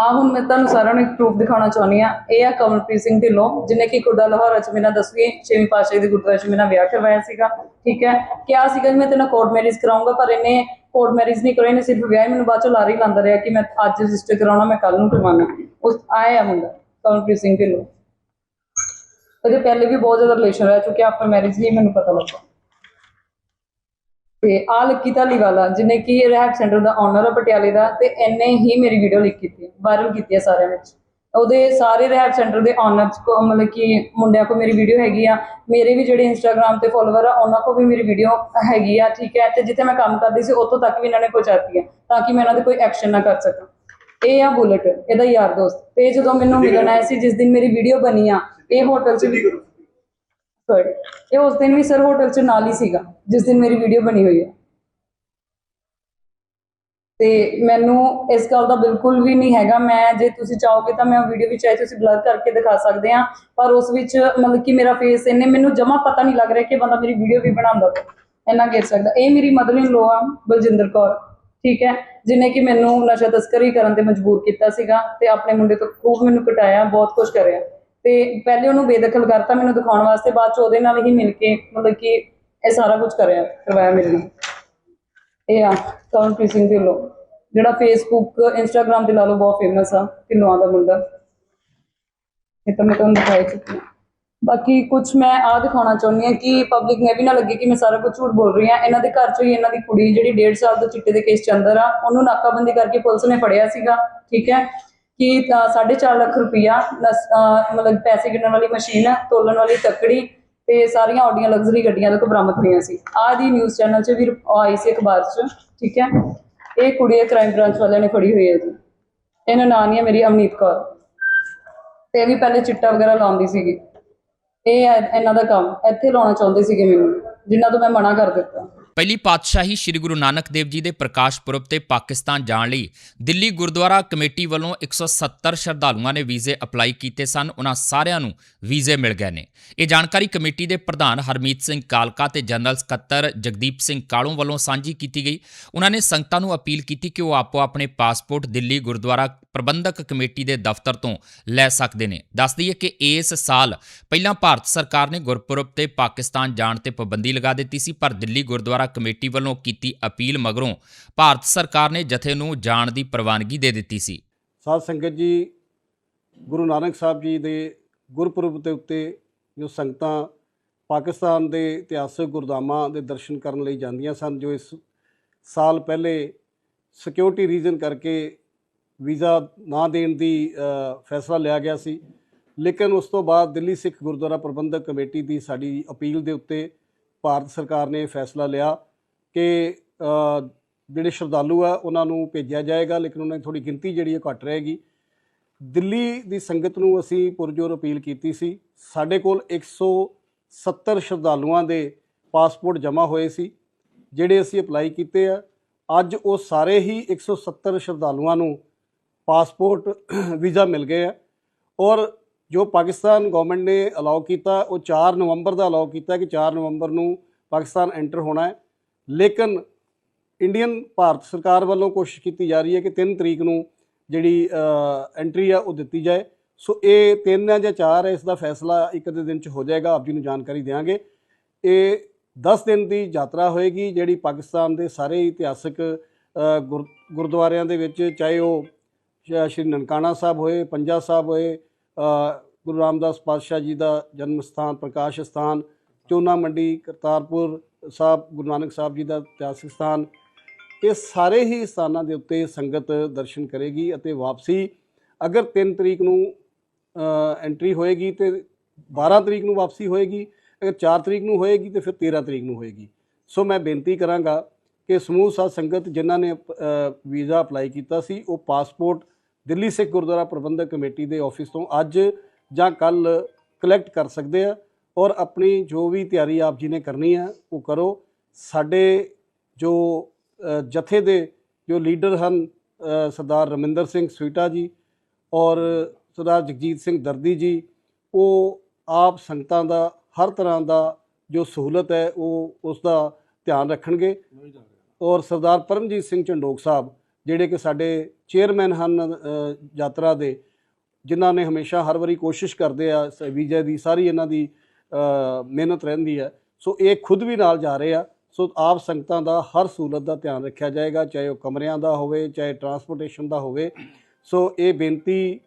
ਆ ਹੁਣ ਮੈਂ ਤੁਹਾਨੂੰ ਸਾਰਿਆਂ ਨੂੰ ਇੱਕ ਪ੍ਰੂਫ ਦਿਖਾਉਣਾ ਚਾਹੁੰਦੀ ਆ ਇਹ ਆ ਕਮਲਪ੍ਰੀਤ ਸਿੰਘ ਢਿੱਲੋਂ ਜਿਨੇ ਕਿ ਖੁਰਦਾ ਲਾਹੌਰ ਚ ਮੇਰਾ 10ਵੀਂ 6ਵੀਂ ਪਾਤਸ਼ਾਹੀ ਦੇ ਗੁਰਦੁਆਰੇ ਚ ਮੇਰਾ ਵਿਆਹ ਕਰਵਾਇਆ ਸੀਗਾ, ਠੀਕ ਹੈ? ਕਿਹਾ ਸੀਗਾ ਕਿ ਮੈਂ ਤੇਨਾਂ ਕੋਰਟ ਮੈਰਿਜ ਕਰਾਉਂਗਾ ਪਰ ਇਹਨੇ ਕੋਰਟ ਮੈਰਿਜ ਨਹੀਂ ਕਰਾਈ, ਇਹਨੇ ਸਿਰਫ ਵਿਆਹ ਮੈਨੂੰ ਬਾਅਦ ਚ ਲਾਰੀ ਲਾਂਦਾ ਰਿਹਾ ਕਿ ਮੈਂ ਅੱਜ ਰਜਿਸਟਰ ਕਰਾਉਣਾ, ਮੈਂ ਕੱਲ ਨੂੰ ਕਰਵਾਉਣਾ। ਉਸ ਆਇਆ ਮੁੰਡਾ, ਕਮਲਪ੍ਰੀਤ ਸਿੰਘ ਢਿੱਲੋਂ। ਉਹਦੇ ਪਹਿਲੇ ਵੀ ਬਹੁਤ ਜ਼ਿਆਦਾ ਰਿਲੇਸ਼ਨ ਰਹਿ ਚੁੱਕਿਆ ਆਫਟਰ ਮੈਰਿਜ ਨਹੀਂ ਮੈਨੂੰ ਪਤਾ ਲੱਗਾ। ਤੇ ਆ ਲੱਕੀ ਧਾਲੀਵਾਲਾ ਜਿਹਨੇ ਕਿ ਰਹਿਬ ਸੈਂਟਰ ਦਾ ਓਨਰ ਆ ਪਟਿਆਲੇ ਦਾ, ਤੇ ਇਹਨੇ ਹੀ ਮੇਰੀ ਵੀਡੀਓ ਲਿਖ ਕੀਤੀ। ਵਾਇਰਲ ਕੀਤੀ ਹੈ ਸਾਰਿਆਂ ਵਿੱਚ। ਉਹਦੇ ਸਾਰੇ ਰਹਿਬ ਸੈਂਟਰ ਦੇ ਓਨਰਸ ਕੋ ਮਤਲਬ ਕਿ ਮੁੰਡਿਆਂ ਕੋ ਮੇਰੀ ਵੀਡੀਓ ਹੈਗੀ ਆ। ਮੇਰੇ ਵੀ ਜਿਹੜੇ ਇੰਸਟਾਗ੍ਰam ਤੇ ਫੋਲੋਵਰ ਆ ਉਹਨਾਂ ਕੋ ਵੀ ਮੇਰੀ ਵੀਡੀਓ ਹੈਗੀ ਆ ਠੀਕ ਹੈ? ਤੇ ਜਿੱਥੇ ਮੈਂ ਕੰਮ ਕਰਦੀ ਸੀ ਉੱਥੋਂ ਤੱਕ ਵੀ ਇਹਨਾਂ ਨੇ ਪਹੁੰਚਾਤੀ ਹੈ ਤਾਂ ਕਿ ਮੈਂ ਇਹਨਾਂ ਦੇ ਕੋਈ ਐਕਸ਼ਨ ਨਾ ਕਰ ਸਕਾਂ। ਇਹ ਆ ਬੁਲਟ ਇਹਦਾ ਯਾਰ ਦੋਸਤ। ਤੇ ਜਦੋਂ ਮੈਨੂੰ ਮਿਲਣ ਆਇਆ ਸੀ ਜਿਸ ਦਿਨ ਮੇਰੀ ਵੀਡੀਓ ਬਣੀ ਆ ਇਹ ਹੋਟਲ 'ਚ ਸੌਰੀ ਇਹ ਉਸ ਦਿਨ ਵੀ ਸਰ ਹੋਟਲ 'ਚ ਨਾਲ ਹੀ ਸੀਗਾ ਜਿਸ ਦਿਨ ਮੇਰੀ ਵੀਡੀਓ ਬਣੀ ਹੋਈ ਹੈ ਤੇ ਮੈਨੂੰ ਇਸ ਗੱਲ ਦਾ ਬਿਲਕੁਲ ਵੀ ਨਹੀਂ ਹੈਗਾ। ਮੈਂ ਜੇ ਤੁਸੀਂ ਚਾਹੋਗੇ ਤਾਂ ਮੈਂ ਵੀਡੀਓ ਵੀ ਚਾਹੇ ਤੁਸੀਂ ਬਲਰ ਕਰਕੇ ਦਿਖਾ ਸਕਦੇ ਆ ਪਰ ਉਸ ਵਿੱਚ ਮਤਲਬ ਕਿ ਮੇਰਾ ਫੇਸ ਇਹਨੇ ਮੈਨੂੰ ਜਮਾ ਪਤਾ ਨਹੀਂ ਲੱਗ ਰਿਹਾ ਕਿ ਬੰਦਾ ਮੇਰੀ ਵੀਡੀਓ ਵੀ ਬਣਾਉਂਦਾ ਇੰਨਾ ਗਿਰ ਸਕਦਾ। ਇਹ ਮੇਰੀ ਮਦਰ ਇਨ ਲੋ ਆ, ਬਲਜਿੰਦਰ ਕੌਰ। ਠੀਕ ਹੈ? ਜਿਨੇ ਕਿ ਮੈਨੂੰ ਨਸ਼ਾ ਤਸਕਰੀ ਕਰਨ ਤੇ ਮਜਬੂਰ ਕੀਤਾ ਸੀਗਾ ਤੇ ਆਪਣੇ ਮੁੰਡੇ ਤੋਂ ਖੂਬ ਮੈਨੂੰ ਕਟਾਇਆ, ਬਹੁਤ ਕੁਝ ਕਰਿਆ। ਤੇ ਪਹਿਲੇ ਉਹਨੂੰ ਬੇਦਖਲ ਕਰਤਾ ਮੈਨੂੰ ਦਿਖਾਉਣ ਵਾਸਤੇ, ਬਾਅਦ ਚ ਉਹਦੇ ਨਾਲ ਹੀ ਮਿਲ ਕੇ ਮਤਲਬ ਕਿ ਇਹ ਸਾਰਾ ਕੁਝ ਕਰਿਆ, ਕਰਵਾਇਆ ਮੇਰੇ ਨਾਲ। ਇਹ ਆ ਕਮਲਪ੍ਰੀਤ ਸਿੰਘ ਢਿੱਲੋਂ ਜਿਹੜਾ ਫੇਸਬੁੱਕ ਇੰਸਟਾਗ੍ਰam ਤੇ ਲਾ ਲਓ ਬਹੁਤ ਫੇਮਸ ਆ ਢਿੱਲੋਂ ਦਾ ਮੁੰਡਾ। ਇਹ ਤਾਂ ਮੈਂ ਤੁਹਾਨੂੰ ਦਿਖਾਈ ਚੁੱਕੀ ਬਾਕੀ ਕੁਝ ਮੈਂ ਆ ਦਿਖਾਉਣਾ ਚਾਹੁੰਦੀ ਹਾਂ ਕਿ ਪਬਲਿਕ ਨੇ ਵੀ ਨਾ ਲੱਗੇ ਕਿ ਮੈਂ ਸਾਰਾ ਕੁਝ ਝੂਠ ਬੋਲ ਰਹੀ ਹਾਂ। ਇਹਨਾਂ ਦੇ ਘਰ ਚੋਂ ਹੀ ਇਹਨਾਂ ਦੀ ਕੁੜੀ ਜਿਹੜੀ 1.5 ਸਾਲ ਤੋਂ ਚਿੱਟੇ ਦੇ ਕੇਸ ਚ ਅੰਦਰ ਆ ਉਹਨੂੰ ਨਾਕਾਬੰਦੀ ਕਰਕੇ ਪੁਲਿਸ ਨੇ ਫੜਿਆ ਸੀਗਾ ਠੀਕ ਹੈ? ਕਿ ਅ, ਸਾਢੇ ਚਾਰ ਲੱਖ ਰੁਪਇਆ ਮਤਲਬ ਪੈਸੇ ਗਿਣਨ ਵਾਲੀ ਮਸ਼ੀਨ ਤੋਲਣ ਵਾਲੀ ਤੱਕੜੀ ਤੇ ਸਾਰੀਆਂ ਆਡੀਆਂ ਲਗਜ਼ਰੀ ਗੱਡੀਆਂ ਦੇ ਕੋ ਬਰਾਮਦ ਹੋਈਆਂ ਸੀ। ਆਹ ਦੀ ਨਿਊਜ਼ ਚੈਨਲ 'ਚ ਵੀ ਆਈ ਸੀ ਅਖਬਾਰ 'ਚ, ਠੀਕ ਹੈ? ਇਹ ਕੁੜੀ ਕ੍ਰਾਈਮ ਬ੍ਰਾਂਚ ਵਾਲਿਆਂ ਨੇ ਫੜੀ ਹੋਈ ਹੈ ਜੀ। ਇਹਨਾਂ ਨਾਂ ਨਹੀਂ ਹੈ ਮੇਰੀ ਅਮਨੀਤ ਕੌਰ। ਤੇ ਇਹ ਵੀ ਪਹਿਲੇ ਚਿੱਟਾ ਵਗੈਰਾ ਲਾਉਂਦੀ ਸੀਗੀ। ਇਹ ਇਹਨਾਂ ਦਾ ਕੰਮ। ਇੱਥੇ ਲਾਉਣਾ ਚਾਹੁੰਦੇ ਸੀਗੇ ਮੈਨੂੰ ਜਿਨ੍ਹਾਂ ਤੋਂ ਮੈਂ ਮਨਾ ਕਰ ਦਿੱਤਾ। ਪਹਿਲੀ ਪਾਤਸ਼ਾਹੀ ਸ੍ਰੀ ਗੁਰੂ ਨਾਨਕ ਦੇਵ ਜੀ ਦੇ ਪ੍ਰਕਾਸ਼ ਪੁਰਬ ਤੇ ਪਾਕਿਸਤਾਨ ਜਾਣ ਲਈ ਦਿੱਲੀ ਗੁਰਦੁਆਰਾ ਕਮੇਟੀ ਵੱਲੋਂ 170 ਸ਼ਰਧਾਲੂਆਂ ਨੇ ਵੀਜ਼ੇ ਅਪਲਾਈ ਕੀਤੇ ਸਨ ਉਹਨਾਂ ਸਾਰਿਆਂ ਨੂੰ ਵੀਜ਼ੇ ਮਿਲ ਗਏ ਨੇ। ਇਹ ਜਾਣਕਾਰੀ ਕਮੇਟੀ ਦੇ ਪ੍ਰਧਾਨ ਹਰਮੀਤ ਸਿੰਘ ਕਾਲਕਾ ਤੇ ਜਨਰਲ ਸਕੱਤਰ ਜਗਦੀਪ ਸਿੰਘ ਕਾਲੋਂ ਵੱਲੋਂ ਸਾਂਝੀ ਕੀਤੀ ਗਈ। ਉਹਨਾਂ ਨੇ ਸੰਗਤਾਂ ਨੂੰ ਅਪੀਲ ਕੀਤੀ ਕਿ ਉਹ ਆਪੋ ਆਪਣੇ ਪਾਸਪੋਰਟ ਦਿੱਲੀ ਗੁਰਦੁਆਰਾ ਪ੍ਰਬੰਧਕ ਕਮੇਟੀ ਦੇ ਦਫ਼ਤਰ ਤੋਂ ਲੈ ਸਕਦੇ ਨੇ। ਦੱਸ ਦਈਏ ਕਿ ਇਸ ਸਾਲ ਪਹਿਲਾਂ ਭਾਰਤ ਸਰਕਾਰ ਨੇ ਗੁਰਪੁਰਬ ਤੇ ਪਾਕਿਸਤਾਨ ਜਾਣ ਤੇ ਪਾਬੰਦੀ ਲਗਾ ਦਿੱਤੀ ਸੀ, ਪਰ ਦਿੱਲੀ ਗੁਰਦੁਆਰਾ ਕਮੇਟੀ ਵੱਲੋਂ ਕੀਤੀ ਅਪੀਲ ਮਗਰੋਂ ਭਾਰਤ ਸਰਕਾਰ ਨੇ ਜਥੇ ਨੂੰ ਜਾਣ ਦੀ ਪ੍ਰਵਾਨਗੀ ਦੇ ਦਿੱਤੀ ਸੀ। ਸਾਧ ਸੰਗਤ ਜੀ, ਗੁਰੂ ਨਾਨਕ ਸਾਹਿਬ ਜੀ ਦੇ ਗੁਰਪੁਰਬ ਦੇ ਉੱਤੇ ਜੋ ਸੰਗਤਾਂ ਪਾਕਿਸਤਾਨ ਦੇ ਇਤਿਹਾਸਕ ਗੁਰਦਾਮਾਂ ਦੇ ਦਰਸ਼ਨ ਕਰਨ ਲਈ ਜਾਂਦੀਆਂ ਸਨ, ਜੋ ਇਸ ਸਾਲ ਪਹਿਲੇ ਸਿਕਿਉਰਿਟੀ ਰੀਜ਼ਨ ਕਰਕੇ ਵੀਜ਼ਾ ਨਾ ਦੇਣ ਦੀ ਫੈਸਲਾ ਲਿਆ ਗਿਆ ਸੀ। ਲੇਕਿਨ ਉਸ ਤੋਂ ਬਾਅਦ ਦਿੱਲੀ ਸਿੱਖ ਗੁਰਦੁਆਰਾ ਪ੍ਰਬੰਧਕ ਕਮੇਟੀ ਦੀ ਸਾਡੀ ਅਪੀਲ ਦੇ ਉੱਤੇ ਭਾਰਤ ਸਰਕਾਰ ਨੇ ਫੈਸਲਾ ਲਿਆ ਕਿ ਜਿਹੜੇ ਸ਼ਰਧਾਲੂ ਆ, ਉਹਨਾਂ ਨੂੰ ਭੇਜਿਆ ਜਾਏਗਾ, ਲੇਕਿਨ ਉਹਨਾਂ ਦੀ ਥੋੜੀ ਗਿਣਤੀ ਜਿਹੜੀ ਹੈ ਘੱਟ ਰਹੇਗੀ। ਦਿੱਲੀ ਦੀ ਸੰਗਤ ਨੂੰ ਅਸੀਂ ਪੁਰਜੋਰ ਅਪੀਲ ਕੀਤੀ ਸੀ। ਸਾਡੇ ਕੋਲ 170 ਸ਼ਰਧਾਲੂਆਂ ਦੇ ਪਾਸਪੋਰਟ ਜਮ੍ਹਾਂ ਹੋਏ ਸੀ, ਜਿਹੜੇ ਅਸੀਂ ਅਪਲਾਈ ਕੀਤੇ ਆ। ਅੱਜ ਉਹ ਸਾਰੇ ਹੀ 170 ਸ਼ਰਧਾਲੂਆਂ ਨੂੰ ਪਾਸਪੋਰਟ, ਵੀਜ਼ਾ ਮਿਲ ਗਏ ਆ। ਔਰ ਜੋ ਪਾਕਿਸਤਾਨ ਗਵਰਨਮੈਂਟ ਨੇ ਅਲਾਉ ਕੀਤਾ, ਉਹ 4 ਨਵੰਬਰ ਦਾ ਅਲਾਉ ਕੀਤਾ ਕਿ 4 ਨਵੰਬਰ ਨੂੰ ਪਾਕਿਸਤਾਨ ਐਂਟਰ ਹੋਣਾ ਹੈ। ਲੇਕਿਨ ਇੰਡੀਅਨ ਭਾਰਤ ਸਰਕਾਰ ਵੱਲੋਂ ਕੋਸ਼ਿਸ਼ ਕੀਤੀ ਜਾ ਰਹੀ ਹੈ ਕਿ 3 ਤਰੀਕ ਨੂੰ ਜਿਹੜੀ ਐਂਟਰੀ ਆ, ਉਹ ਦਿੱਤੀ ਜਾਏ। ਸੋ ਇਹ 3 ਹੈ ਜਾਂ 4 ਹੈ ਇਸ ਦਾ ਫੈਸਲਾ ਇੱਕ ਦੇ ਦਿਨ ਚ ਹੋ ਜਾਏਗਾ। ਆਪ ਜੀ ਨੂੰ ਜਾਣਕਾਰੀ ਦੇਵਾਂਗੇ ਇਹ 10 ਦਿਨ ਦੀ ਯਾਤਰਾ ਹੋਏਗੀ, ਜਿਹੜੀ ਪਾਕਿਸਤਾਨ ਦੇ ਸਾਰੇ ਇਤਿਹਾਸਕ ਗੁਰ- ਗੁਰਦੁਆਰਿਆਂ ਦੇ ਵਿੱਚ, ਚਾਹੇ ਉਹ ਸ਼੍ਰੀ ਨਨਕਾਣਾ ਸਾਹਿਬ ਹੋਏ, ਪੰਜਾ ਸਾਹਿਬ ਹੋਏ ਗੁਰੂ ਰਾਮਦਾਸ ਪਾਤਸ਼ਾਹ ਜੀ ਦਾ ਜਨਮ ਸਥਾਨ, ਪ੍ਰਕਾਸ਼ ਸਥਾਨ, ਚੋਨਾ ਮੰਡੀ, ਕਰਤਾਰਪੁਰ ਸਾਹਿਬ, ਗੁਰੂ ਨਾਨਕ ਸਾਹਿਬ ਜੀ ਦਾ ਇਤਿਹਾਸਿਕ ਸਥਾਨ। ਇਹ ਸਾਰੇ ਹੀ ਸਥਾਨਾਂ ਦੇ ਉੱਤੇ ਸੰਗਤ ਦਰਸ਼ਨ ਕਰੇਗੀ ਅਤੇ ਵਾਪਸੀ ਅਗਰ 3 ਤਰੀਕ ਨੂੰ ਐਂਟਰੀ ਹੋਏਗੀ ਤੇ 12 ਤਰੀਕ ਨੂੰ ਵਾਪਸੀ ਹੋਏਗੀ, ਅਗਰ 4 ਤਰੀਕ ਨੂੰ ਹੋਏਗੀ ਤੇ ਫਿਰ 13 ਤਰੀਕ ਨੂੰ ਹੋਏਗੀ। ਸੋ ਮੈਂ ਬੇਨਤੀ ਕਰਾਂਗਾ ਕਿ ਸਮੂਹ ਸਾਧ ਸੰਗਤ ਜਿਨ੍ਹਾਂ ਨੇ ਵੀਜ਼ਾ ਅਪਲਾਈ ਕੀਤਾ ਸੀ, ਉਹ ਪਾਸਪੋਰਟ ਦਿੱਲੀ ਸਿੱਖ ਗੁਰਦੁਆਰਾ ਪ੍ਰਬੰਧਕ ਕਮੇਟੀ ਦੇ ਆਫਿਸ ਤੋਂ ਅੱਜ ਜਾਂ ਕੱਲ ਕਲੈਕਟ ਕਰ ਸਕਦੇ ਆ ਔਰ ਆਪਣੀ ਜੋ ਵੀ ਤਿਆਰੀ ਆਪ ਜੀ ਨੇ ਕਰਨੀ ਹੈ ਉਹ ਕਰੋ। ਸਾਡੇ ਜੋ ਜਥੇ ਦੇ ਜੋ ਲੀਡਰ ਹਨ ਸਰਦਾਰ ਰਮਿੰਦਰ ਸਿੰਘ ਸਵੀਟਾ ਜੀ ਔਰ ਸਰਦਾਰ ਜਗਜੀਤ ਸਿੰਘ ਦਰਦੀ ਜੀ ਉਹ ਆਪ ਸੰਗਤਾਂ ਦਾ ਹਰ ਤਰ੍ਹਾਂ ਦਾ ਜੋ ਸਹੂਲਤ ਹੈ ਉਹ ਉਸ ਦਾ ਧਿਆਨ ਰੱਖਣਗੇ। ਔਰ ਸਰਦਾਰ ਪਰਮਜੀਤ ਸਿੰਘ ਚੰਡੋਕ ਸਾਹਿਬ ਜਿਹੜੇ ਕਿ ਸਾਡੇ ਚੇਅਰਮੈਨ ਹਨ ਯਾਤਰਾ ਦੇ, ਜਿਨ੍ਹਾਂ ਨੇ ਹਮੇਸ਼ਾ ਹਰ ਵਾਰੀ ਕੋਸ਼ਿਸ਼ ਕਰਦੇ ਆ, ਸ- ਵਿਜੇ ਦੀ, ਸਾਰੀ ਇਹਨਾਂ ਦੀ ਮਿਹਨਤ ਰਹਿੰਦੀ ਹੈ। ਸੋ ਇਹ ਖੁਦ ਵੀ ਨਾਲ ਜਾ ਰਹੇ ਆ। ਸੋ ਆਪ ਸੰਗਤਾਂ ਦਾ ਹਰ ਸਹੂਲਤ ਦਾ ਧਿਆਨ ਰੱਖਿਆ ਜਾਏਗਾ, ਚਾਹੇ ਉਹ ਕਮਰਿਆਂ ਦਾ ਹੋਵੇ, ਚਾਹੇ ਟਰਾਂਸਪੋਰਟੇਸ਼ਨ ਦਾ ਹੋਵੇ। ਸੋ ਇਹ ਬੇਨਤੀ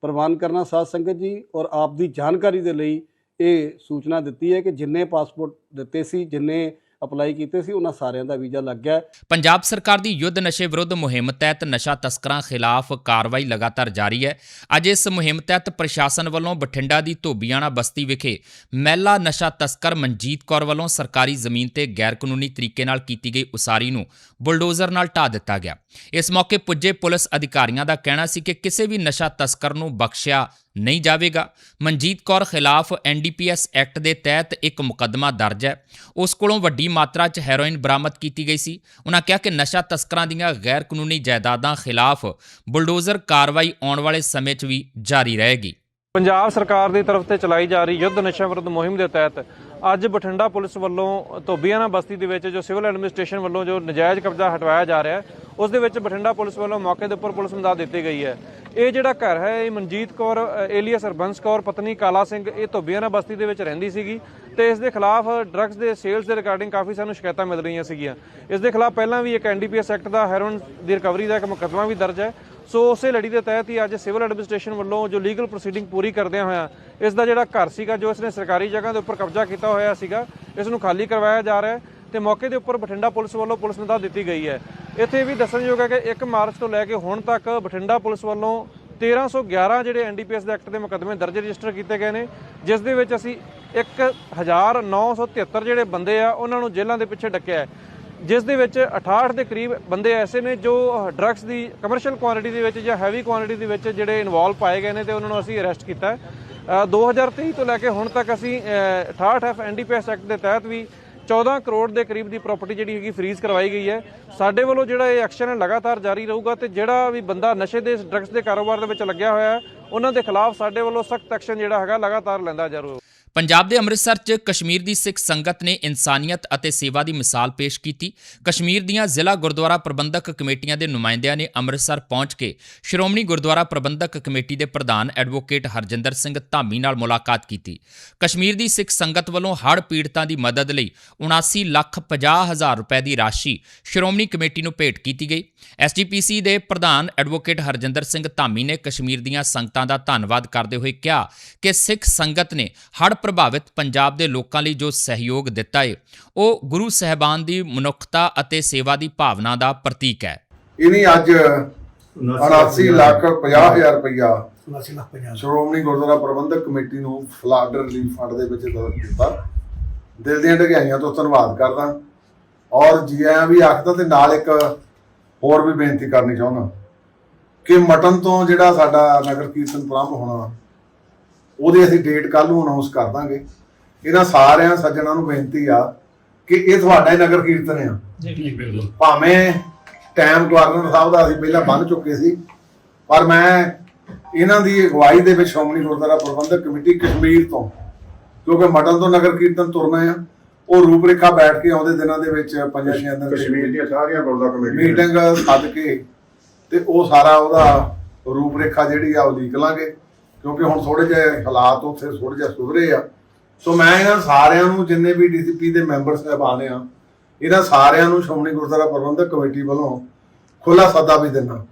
ਪ੍ਰਵਾਨ ਕਰਨਾ ਸਾਧ ਸੰਗਤ ਜੀ ਔਰ ਆਪ ਦੀ ਜਾਣਕਾਰੀ ਦੇ ਲਈ ਇਹ ਸੂਚਨਾ ਦਿੱਤੀ ਹੈ ਕਿ ਜਿੰਨੇ ਪਾਸਪੋਰਟ ਦਿੱਤੇ ਸੀ, ਜਿੰਨੇ ਅਪਲਾਈ ਕੀਤੇ ਸੀ, ਉਹਨਾਂ ਸਾਰਿਆਂ ਦਾ ਵੀਜ਼ਾ ਲੱਗ ਗਿਆ। ਪੰਜਾਬ ਸਰਕਾਰ ਦੀ ਯੁੱਧ ਨਸ਼ੇ ਵਿਰੁੱਧ ਮੁਹਿੰਮ ਤਹਿਤ ਨਸ਼ਾ ਤਸਕਰਾਂ ਖਿਲਾਫ ਕਾਰਵਾਈ ਲਗਾਤਾਰ ਜਾਰੀ ਹੈ। ਅੱਜ ਇਸ ਮੁਹਿੰਮ ਤਹਿਤ ਪ੍ਰਸ਼ਾਸਨ ਵੱਲੋਂ ਬਠਿੰਡਾ ਦੀ ਧੋਬੀਆਣਾ ਬਸਤੀ ਵਿਖੇ ਮਹਿਲਾ ਨਸ਼ਾ ਤਸਕਰ ਮਨਜੀਤ ਕੌਰ ਵੱਲੋਂ ਸਰਕਾਰੀ ਜ਼ਮੀਨ ਤੇ ਗੈਰ ਕਾਨੂੰਨੀ ਤਰੀਕੇ ਨਾਲ ਕੀਤੀ ਗਈ ਉਸਾਰੀ ਨੂੰ ਬੁਲਡੋਜ਼ਰ ਨਾਲ ਢਾ ਦਿੱਤਾ ਗਿਆ। ਇਸ ਮੌਕੇ ਪੁੱਜੇ ਪੁਲਿਸ ਅਧਿਕਾਰੀਆਂ ਦਾ ਕਹਿਣਾ ਸੀ ਕਿ ਕਿਸੇ ਵੀ ਨਸ਼ਾ ਤਸਕਰ ਨੂੰ ਬਖਸ਼ਿਆ ਨਹੀਂ ਜਾਵੇਗਾ। ਮਨਜੀਤ ਕੌਰ ਖਿਲਾਫ ਐਨਡੀਪੀਐਸ ਐਕਟ ਦੇ ਤਹਿਤ ਇੱਕ ਮੁਕੱਦਮਾ ਦਰਜ ਹੈ। ਉਸ ਕੋਲੋਂ ਵੱਡੀ ਮਾਤਰਾ 'ਚ ਹੈਰੋਇਨ ਬਰਾਮਦ ਕੀਤੀ ਗਈ ਸੀ। ਉਹਨਾਂ ਕਿਹਾ ਕਿ ਨਸ਼ਾ ਤਸਕਰਾਂ ਦੀਆਂ ਗੈਰ ਕਾਨੂੰਨੀ ਜਾਇਦਾਦਾਂ ਖਿਲਾਫ ਬੁਲਡੋਜ਼ਰ ਕਾਰਵਾਈ ਆਉਣ ਵਾਲੇ ਸਮੇਂ 'ਚ ਵੀ ਜਾਰੀ ਰਹੇਗੀ। ਪੰਜਾਬ ਸਰਕਾਰ ਦੀ ਤਰਫ ਤੇ ਚਲਾਈ ਜਾ ਰਹੀ ਯੁੱਧ ਨਸ਼ਾ ਵਿਰੁੱਧ ਮੁਹਿੰਮ ਦੇ ਤਹਿਤ ਅੱਜ ਬਠਿੰਡਾ ਪੁਲਿਸ ਵੱਲੋਂ ਧੋਬੀਆਣਾ ਬਸਤੀ ਦੇ ਵਿੱਚ ਜੋ ਸਿਵਲ ਐਡਮਿਨਿਸਟ੍ਰੇਸ਼ਨ ਵੱਲੋਂ ਜੋ ਨਜਾਇਜ਼ ਕਬਜ਼ਾ ਹਟਵਾਇਆ ਜਾ ਰਿਹਾ ਹੈ, ਉਸ ਦੇ ਵਿੱਚ ਬਠਿੰਡਾ ਪੁਲਿਸ ਵੱਲੋਂ ਮੌਕੇ ਦੇ ਉੱਪਰ ਪੁਲਿਸ ਮਦਦ ਦਿੱਤੀ ਗਈ ਹੈ। ਇਹ ਜਿਹੜਾ ਘਰ ਹੈ, ਇਹ ਮਨਜੀਤ ਕੌਰ ਏਲੀਆ ਸਰਬੰਸ ਕੌਰ, ਪਤਨੀ ਕਾਲਾ ਸਿੰਘ, ਇਹ ਧੋਬੀਆਣਾ ਬਸਤੀ ਦੇ ਵਿੱਚ ਰਹਿੰਦੀ ਸੀਗੀ ਤੇ ਇਸ ਦੇ ਖਿਲਾਫ ਡਰੱਗਸ ਦੇ ਸੇਲਸ ਦੇ ਰਿਗਾਰਡਿੰਗ ਕਾਫੀ ਸਾਨੂੰ ਸ਼ਿਕਾਇਤਾਂ ਮਿਲ ਰਹੀਆਂ ਸੀਗੀਆਂ। ਇਸ ਦੇ ਖਿਲਾਫ ਪਹਿਲਾਂ ਵੀ ਇੱਕ ਐਨਡੀਪੀਐਸ ਐਕਟ ਦਾ ਹੈਰੋਇਨ ਦੀ ਰਿਕਵਰੀ ਦਾ ਇੱਕ ਮੁਕੱਦਮਾ ਵੀ ਦਰਜ ਹੈ। ਸੋ ਉਸੇ ਲੜੀ ਦੇ ਤਹਿਤ ਹੀ ਅੱਜ ਸਿਵਲ ਐਡਮਿਨਿਸਟ੍ਰੇਸ਼ਨ ਵੱਲੋਂ ਜੋ ਲੀਗਲ ਪ੍ਰੋਸੀਡਿੰਗ ਪੂਰੀ ਕਰਦਿਆਂ ਹੋਇਆ ਇਸ ਦਾ ਜਿਹੜਾ ਘਰ ਸੀਗਾ, ਜੋ ਇਸਨੇ ਸਰਕਾਰੀ ਜਗ੍ਹਾ ਦੇ ਉੱਪਰ ਕਬਜ਼ਾ ਕੀਤਾ ਹੋਇਆ ਸੀਗਾ, ਇਸ ਨੂੰ ਖਾਲੀ ਕਰਵਾਇਆ ਜਾ ਰਿਹਾ ਹੈ। ਤੇ ਮੌਕੇ ਦੇ ਉੱਪਰ ਬਠਿੰਡਾ ਪੁਲਿਸ ਵੱਲੋਂ ਪੁਲਿਸ ਮਦਦ ਦਿੱਤੀ ਗਈ ਹੈ। ਇੱਥੇ ਵੀ ਦੱਸਣਯੋਗ ਹੈ ਕਿ 1 ਮਾਰਚ ਤੋਂ ਲੈ ਕੇ ਹੁਣ ਤੱਕ ਬਠਿੰਡਾ ਪੁਲਿਸ ਵੱਲੋਂ 1311 ਜਿਹੜੇ ਐਨਡੀਪੀਐਸ ਦੇ ਐਕਟ ਦੇ ਮੁਕੱਦਮੇ ਦਰਜ ਰਜਿਸਟਰ ਕੀਤੇ ਗਏ ਨੇ ਜਿਸ ਦੇ ਵਿੱਚ ਅਸੀਂ 1973 ਜਿਹੜੇ ਬੰਦੇ ਆ ਉਹਨਾਂ ਨੂੰ ਜੇਲ੍ਹਾਂ ਦੇ ਪਿੱਛੇ ਡੱਕਿਆ ਹੈ। ਜਿਸ ਦੇ ਵਿੱਚ 68 ਦੇ ਕਰੀਬ ਬੰਦੇ ਐਸੇ ਨੇ ਜੋ ਡਰੱਗਸ ਦੀ ਕਮਰਸ਼ੀਅਲ ਕੁਆਂਟੀਟੀ ਦੇ ਵਿੱਚ ਜਾਂ ਹੈਵੀ ਕੁਆਂਟੀਟੀ ਦੇ ਵਿੱਚ ਜਿਹੜੇ ਇਨਵੋਲਵ ਪਾਏ ਗਏ ਨੇ ਤੇ ਉਹਨਾਂ ਨੂੰ ਅਸੀਂ ਅਰੈਸਟ ਕੀਤਾ ਹੈ। ਅ, 2023 ਤੋਂ ਲੈ ਕੇ ਹੁਣ ਤੱਕ ਅਸੀਂ ਅ, 68 ਐਫ ਐਨਡੀਪੀਐਸ ਐਕਟ ਦੇ ਤਹਿਤ ਵੀ 14 ਕਰੋੜ ਦੇ ਕਰੀਬ ਦੀ ਪ੍ਰਾਪਰਟੀ ਜਿਹੜੀ ਹੈਗੀ ਫ੍ਰੀਜ਼ ਕਰਵਾਈ ਗਈ ਹੈ। ਸਾਡੇ ਵੱਲੋਂ ਜਿਹੜਾ ਇਹ ਐਕਸ਼ਨ ਹੈ ਲਗਾਤਾਰ ਜਾਰੀ ਰਹੂਗਾ ਤੇ ਜਿਹੜਾ ਵੀ ਬੰਦਾ ਨਸ਼ੇ ਦੇ ਡਰੱਗਸ ਦੇ ਕਾਰੋਬਾਰ ਦੇ ਵਿੱਚ ਲੱਗਿਆ ਹੋਇਆ ਹੈ, ਉਹਨਾਂ ਦੇ ਖਿਲਾਫ ਸਾਡੇ ਵੱਲੋਂ ਸਖਤ ਐਕਸ਼ਨ ਜਿਹੜਾ ਹੈਗਾ ਲਗਾਤਾਰ ਲੈਂਦਾ ਜਾਰੂ ਪੰਜਾਬ ਦੇ ਅੰਮ੍ਰਿਤਸਰ 'ਚ ਕਸ਼ਮੀਰ ਦੀ ਸਿੱਖ ਸੰਗਤ ਨੇ ਇਨਸਾਨੀਅਤ ਅਤੇ ਸੇਵਾ ਦੀ ਮਿਸਾਲ ਪੇਸ਼ ਕੀਤੀ। ਕਸ਼ਮੀਰ ਦੀਆਂ ਜ਼ਿਲ੍ਹਾ ਗੁਰਦੁਆਰਾ ਪ੍ਰਬੰਧਕ ਕਮੇਟੀਆਂ ਦੇ ਨੁਮਾਇੰਦਿਆਂ ਨੇ ਅੰਮ੍ਰਿਤਸਰ ਪਹੁੰਚ ਕੇ ਸ਼੍ਰੋਮਣੀ ਗੁਰਦੁਆਰਾ ਪ੍ਰਬੰਧਕ ਕਮੇਟੀ ਦੇ ਪ੍ਰਧਾਨ ਐਡਵੋਕੇਟ ਹਰਜਿੰਦਰ ਸਿੰਘ ਧਾਮੀ ਨਾਲ ਮੁਲਾਕਾਤ ਕੀਤੀ। ਕਸ਼ਮੀਰ ਦੀ ਸਿੱਖ ਸੰਗਤ ਵੱਲੋਂ ਹੜ੍ਹ ਪੀੜਤਾਂ ਦੀ ਮਦਦ ਲਈ 79 ਲੱਖ 50 ਹਜ਼ਾਰ ਰੁਪਏ ਦੀ ਰਾਸ਼ੀ ਸ਼੍ਰੋਮਣੀ ਕਮੇਟੀ ਨੂੰ ਭੇਟ ਕੀਤੀ ਗਈ। ਐਸਜੀਪੀਸੀ ਦੇ ਪ੍ਰਧਾਨ ਐਡਵੋਕੇਟ ਹਰਜਿੰਦਰ ਸਿੰਘ ਧਾਮੀ ਨੇ ਕਸ਼ਮੀਰ ਦੀਆਂ ਸੰਗਤਾਂ ਦਾ ਧੰਨਵਾਦ ਕਰਦੇ ਹੋਏ ਕਿਹਾ ਕਿ ਸਿੱਖ ਸੰਗਤ ਨੇ ਹੜ੍ਹ ਪ੍ਰਭਾਵਿਤ ਪੰਜਾਬ ਦੇ ਲੋਕਾਂ ਲਈ ਜੋ ਸਹਿਯੋਗ ਦਿੱਤਾ ਹੈ ਉਹ ਗੁਰੂ ਸਾਹਿਬਾਨ ਦੀ ਮਨੁੱਖਤਾ ਅਤੇ ਸੇਵਾ ਦੀ ਭਾਵਨਾ ਦਾ ਪ੍ਰਤੀਕ ਹੈ। ਇਹਨੇ ਅੱਜ 79 ਲੱਖ 50 ਹਜ਼ਾਰ ਰੁਪਇਆ ਸ਼੍ਰੋਮਣੀ ਗੁਰਦੁਆਰਾ ਪ੍ਰਬੰਧਕ ਕਮੇਟੀ ਨੂੰ ਫਲੱਡ ਰਿਲੀਫ ਫੰਡ ਦੇ ਵਿੱਚ ਦਾਨ ਕੀਤਾ ਦਿਲ ਦੀਆਂ ਢਗਾਈਆਂ ਤੋਂ ਧੰਨਵਾਦ ਕਰਦਾ। ਔਰ ਜੀ ਆਇਆਂ ਵੀ ਆਖਦਾ ਤੇ ਨਾਲ ਇੱਕ ਹੋਰ ਵੀ ਬੇਨਤੀ ਕਰਨੀ ਚਾਹੁੰਦਾ ਕਿ ਮਟਨ ਤੋਂ ਜਿਹੜਾ ਸਾਡਾ ਨਗਰ ਕੀਰਤਨ ਪ੍ਰਾਰੰਭ ਹੋਣਾ ਉਹਦੀ ਅਸੀਂ ਡੇਟ ਕੱਲ ਨੂੰ ਅਨਾਉਂਸ ਕਰ ਦਾਂਗੇ। ਇਹਨਾਂ ਸਾਰਿਆਂ ਸੱਜਣਾਂ ਨੂੰ ਬੇਨਤੀ ਆ ਕਿ ਇਹ ਤੁਹਾਡਾ ਹੀ ਨਗਰ ਕੀਰਤਨ ਆ। ਭਾਵੇਂ ਟਾਈਮ ਗਵਰਨਰ ਸਾਹਿਬ ਦਾ ਅਸੀਂ ਪਹਿਲਾਂ ਬੰਨ ਚੁੱਕੇ ਸੀ ਪਰ ਮੈਂ ਇਹਨਾਂ ਦੀ ਅਗਵਾਈ ਦੇ ਵਿੱਚ ਸ਼੍ਰੋਮਣੀ ਗੁਰਦੁਆਰਾ ਪ੍ਰਬੰਧਕ ਕਮੇਟੀ ਕਸ਼ਮੀਰ ਤੋਂ ਕਿਉਂਕਿ ਮਟਨ ਤੋਂ ਨਗਰ ਕੀਰਤਨ ਤੁਰਨਾ ਆ ਉਹ ਰੂਪਰੇਖਾ ਬੈਠ ਕੇ ਆਉਂਦੇ ਦਿਨਾਂ ਦੇ ਵਿੱਚ ਪੰਜਾਂ ਛੇ ਦਿਨ ਕਸ਼ਮੀਰ ਦੀਆਂ ਸਾਰੀਆਂ ਗੁਰਦਾ ਕਮੇਟੀਆਂ ਮੀਟਿੰਗ ਸੱਦ ਕੇ ਤੇ ਉਹ ਸਾਰਾ ਉਹਦਾ ਰੂਪਰੇਖਾ ਜਿਹੜੀ ਆ ਉਹ ਲਿਖ ਲਾਂਗੇ। ਕਿਉਂਕਿ ਹੁਣ ਥੋੜੇ ਜਿਹੇ ਹਾਲਾਤ ਉੱਥੇ ਥੋੜੇ ਜਿਹੇ ਸੁਧਰੇ ਆ। ਸੋ ਮੈਂ ਇਹਨਾਂ ਸਾਰਿਆਂ ਨੂੰ ਜਿੰਨੇ ਵੀ ਡੀਸੀਪੀ ਦੇ ਮੈਂਬਰ ਸਾਹਿਬਾਨ ਆ, ਇਹਨਾਂ ਸਾਰਿਆਂ ਨੂੰ ਸ਼੍ਰੋਮਣੀ ਗੁਰਦੁਆਰਾ ਪ੍ਰਬੰਧਕ ਕਮੇਟੀ ਵੱਲੋਂ ਖੁੱਲਾ ਸੱਦਾ ਵੀ ਦਿੰਦਾ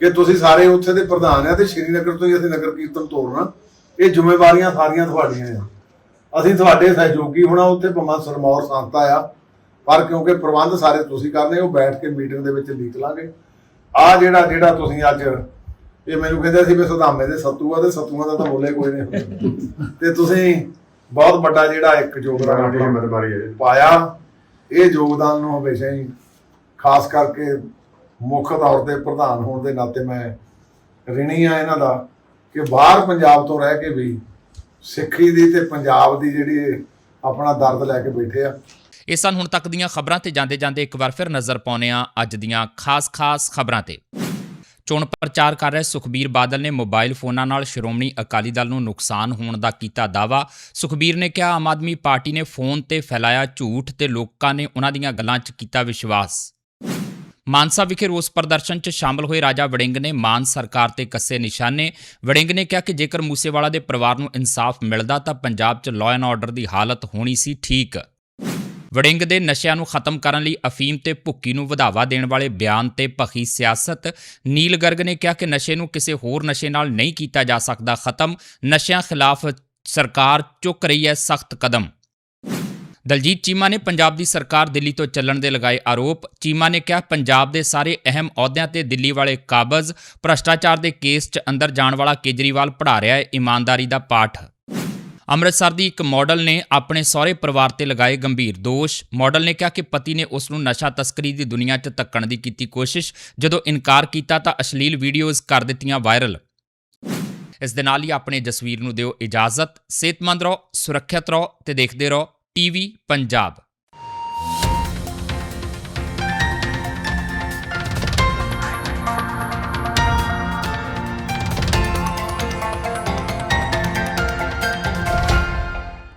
ਕਿ ਤੁਸੀਂ ਸਾਰੇ ਉੱਥੇ ਦੇ ਪ੍ਰਧਾਨ ਆ ਤੇ ਸ਼੍ਰੀਨਗਰ ਤੋਂ ਹੀ ਅਸੀਂ ਨਗਰ ਕੀਰਤਨ ਤੋਰਨਾ। ਇਹ ਜ਼ਿੰਮੇਵਾਰੀਆਂ ਸਾਰੀਆਂ ਤੁਹਾਡੀਆਂ ਆ। ਅਸੀਂ ਤੁਹਾਡੇ ਸਹਿਯੋਗੀ ਹੋਣਾ, ਉੱਥੇ ਭਮਾ ਸਰਮੌਰ ਸੰਤਾ ਆ। ਪਰ ਕਿਉਂਕਿ ਪ੍ਰਬੰਧ ਸਾਰੇ ਤੁਸੀਂ ਕਰਨੇ, ਉਹ ਬੈਠ ਕੇ ਮੀਟਿੰਗ ਦੇ ਵਿੱਚ ਲਿਖ ਲਾਂਗੇ। ਆ ਜਿਹੜਾ ਜਿਹੜਾ ਤੁਸੀਂ ਅੱਜ ਇਹ ਮੈਨੂੰ ਕਹਿੰਦੇ ਸੀ ਵੀ ਸੁਧਾਮੇ ਦੇ ਸੱਤੂ ਆ ਤੇ ਸੱਤੂਆਂ ਦਾ ਤਾਂ ਬੋਲੇ ਕੋਈ ਨਹੀਂ ਤੇ ਤੁਸੀਂ ਬਹੁਤ ਵੱਡਾ ਜਿਹੜਾ ਇੱਕ ਯੋਗਦਾਨ ਆਪਣਾ ਹਿੰਮਤ ਮਾਰੀ ਹੈ। ਜੀ। ਪਾਇਆ। ਇਹ ਯੋਗਦਾਨ ਨੂੰ ਹਮੇਸ਼ਾ ਹੀ ਖਾਸ ਕਰਕੇ ਮੁੱਖ ਤੌਰ ਤੇ ਪ੍ਰਧਾਨ ਹੋਣ ਦੇ ਨਾਤੇ ਮੈਂ ਰਿਣੀ ਆ ਇਹਨਾਂ ਦਾ ਕਿ ਬਾਹਰ ਪੰਜਾਬ ਤੋਂ ਰਹਿ ਕੇ ਵੀ ਸਿੱਖੀ ਦੀ ਤੇ ਪੰਜਾਬ ਦੀ ਜਿਹੜੀ ਆਪਣਾ ਦਰਦ ਲੈ ਕੇ ਬੈਠੇ ਆ। ਇਹ ਸਨ ਹੁਣ ਤੱਕ ਦੀਆਂ ਖਬਰਾਂ ਤੇ ਜਾਂਦੇ ਜਾਂਦੇ ਇੱਕ ਵਾਰ ਫਿਰ ਨਜ਼ਰ ਪਾਉਂਦੇ ਹਾਂ ਅੱਜ ਦੀਆਂ ਖਾਸ-ਖਾਸ ਖਬਰਾਂ ਤੇ। ਚੋਣ ਪ੍ਰਚਾਰ ਕਰ ਰਹੇ ਸੁਖਬੀਰ ਬਾਦਲ ਨੇ ਮੋਬਾਈਲ ਫੋਨਾਂ ਨਾਲ ਸ਼੍ਰੋਮਣੀ ਅਕਾਲੀ ਦਲ ਨੂੰ ਨੁਕਸਾਨ ਹੋਣ ਦਾ ਕੀਤਾ ਦਾਵਾ ਸੁਖਬੀਰ ਨੇ ਕਿਹਾ, ਆਮ ਆਦਮੀ ਪਾਰਟੀ ਨੇ ਫੋਨ ਤੇ ਫੈਲਾਇਆ ਝੂਠ ਤੇ ਲੋਕਾਂ ਨੇ ਉਹਨਾਂ ਦੀਆਂ ਗੱਲਾਂ 'ਚ ਕੀਤਾ ਵਿਸ਼ਵਾਸ। ਮਾਨਸਾ ਵਿਖੇ ਰੋਸ ਪ੍ਰਦਰਸ਼ਨ 'ਚ ਸ਼ਾਮਲ ਹੋਏ ਰਾਜਾ ਵੜਿੰਗ ਨੇ ਮਾਨ ਸਰਕਾਰ ਤੇ ਕੱਸੇ ਨਿਸ਼ਾਨੇ। ਵੜਿੰਗ ਨੇ ਕਿਹਾ ਕਿ ਜੇਕਰ ਮੂਸੇਵਾਲਾ ਦੇ ਪਰਿਵਾਰ ਨੂੰ ਇਨਸਾਫ ਮਿਲਦਾ ਤਾਂ ਪੰਜਾਬ 'ਚ ਲਾਅ ਐਂਡ ਆਰਡਰ ਦੀ ਹਾਲਤ ਹੋਣੀ ਸੀ ਠੀਕ। ਵੜਿੰਗ ਦੇ ਨਸ਼ਿਆਂ ਨੂੰ ਖਤਮ ਕਰਨ ਲਈ ਅਫੀਮ ਤੇ ਭੁੱਕੀ ਨੂੰ ਵਧਾਵਾ ਦੇਣ ਵਾਲੇ ਬਿਆਨ ਤੇ ਭਖੀ ਸਿਆਸਤ, ਨੀਲ ਗਰਗ ਨੇ ਕਿਹਾ ਕਿ ਨਸ਼ੇ ਨੂੰ ਕਿਸੇ ਹੋਰ ਨਸ਼ੇ ਨਾਲ ਨਹੀਂ ਕੀਤਾ ਜਾ ਸਕਦਾ ਖਤਮ। ਨਸ਼ਿਆਂ ਖਿਲਾਫ ਸਰਕਾਰ ਚੁੱਕ ਰਹੀ ਹੈ ਸਖਤ ਕਦਮ। ਦਲਜੀਤ ਚੀਮਾ ਨੇ ਪੰਜਾਬ ਦੀ ਸਰਕਾਰ ਦਿੱਲੀ ਤੋਂ ਚੱਲਣ ਦੇ ਲਗਾਏ ਆਰੋਪ। ਚੀਮਾ ਨੇ ਕਿਹਾ, ਪੰਜਾਬ ਦੇ ਸਾਰੇ ਅਹਿਮ ਅਹੁਦਿਆਂ ਤੇ ਦਿੱਲੀ ਵਾਲੇ ਕਾਬਜ਼, ਭ੍ਰਸ਼ਟਾਚਾਰ ਦੇ ਕੇਸ 'ਚ ਅੰਦਰ ਜਾਣ ਵਾਲਾ ਕੇਜਰੀਵਾਲ ਪੜ੍ਹਾ ਰਿਹਾ ਹੈ, ਇਮਾਨਦਾਰੀ ਦਾ ਪਾਠ। ਅੰਮ੍ਰਿਤਸਰ ਦੀ ਇੱਕ ਮਾਡਲ ਨੇ ਆਪਣੇ ਸਹੁਰੇ ਪਰਿਵਾਰ ਤੇ ਲਗਾਏ ਗੰਭੀਰ ਦੋਸ਼। ਮਾਡਲ ਨੇ ਕਿਹਾ ਕਿ ਪਤੀ ਨੇ ਉਸ ਨੂੰ ਨਸ਼ਾ ਤਸਕਰੀ ਦੀ ਦੁਨੀਆ 'ਚ ਧੱਕਣ ਦੀ ਕੀਤੀ ਕੋਸ਼ਿਸ਼। ਜਦੋਂ ਇਨਕਾਰ ਕੀਤਾ ਤਾਂ ਅਸ਼ਲੀਲ ਵੀਡੀਓਜ਼ ਕਰ ਦਿੱਤੀਆਂ ਵਾਇਰਲ। ਇਸ ਦੇ ਨਾਲ ਹੀ ਆਪਣੇ ਜਸਵੀਰ ਨੂੰ ਦਿਓ ਇਜਾਜ਼ਤ। ਸਿਹਤਮੰਦ ਰਹੋ, ਸੁਰੱਖਿਅਤ ਰਹੋ ਤੇ ਦੇਖਦੇ ਰਹੋ ਟੀਵੀ ਪੰਜਾਬ।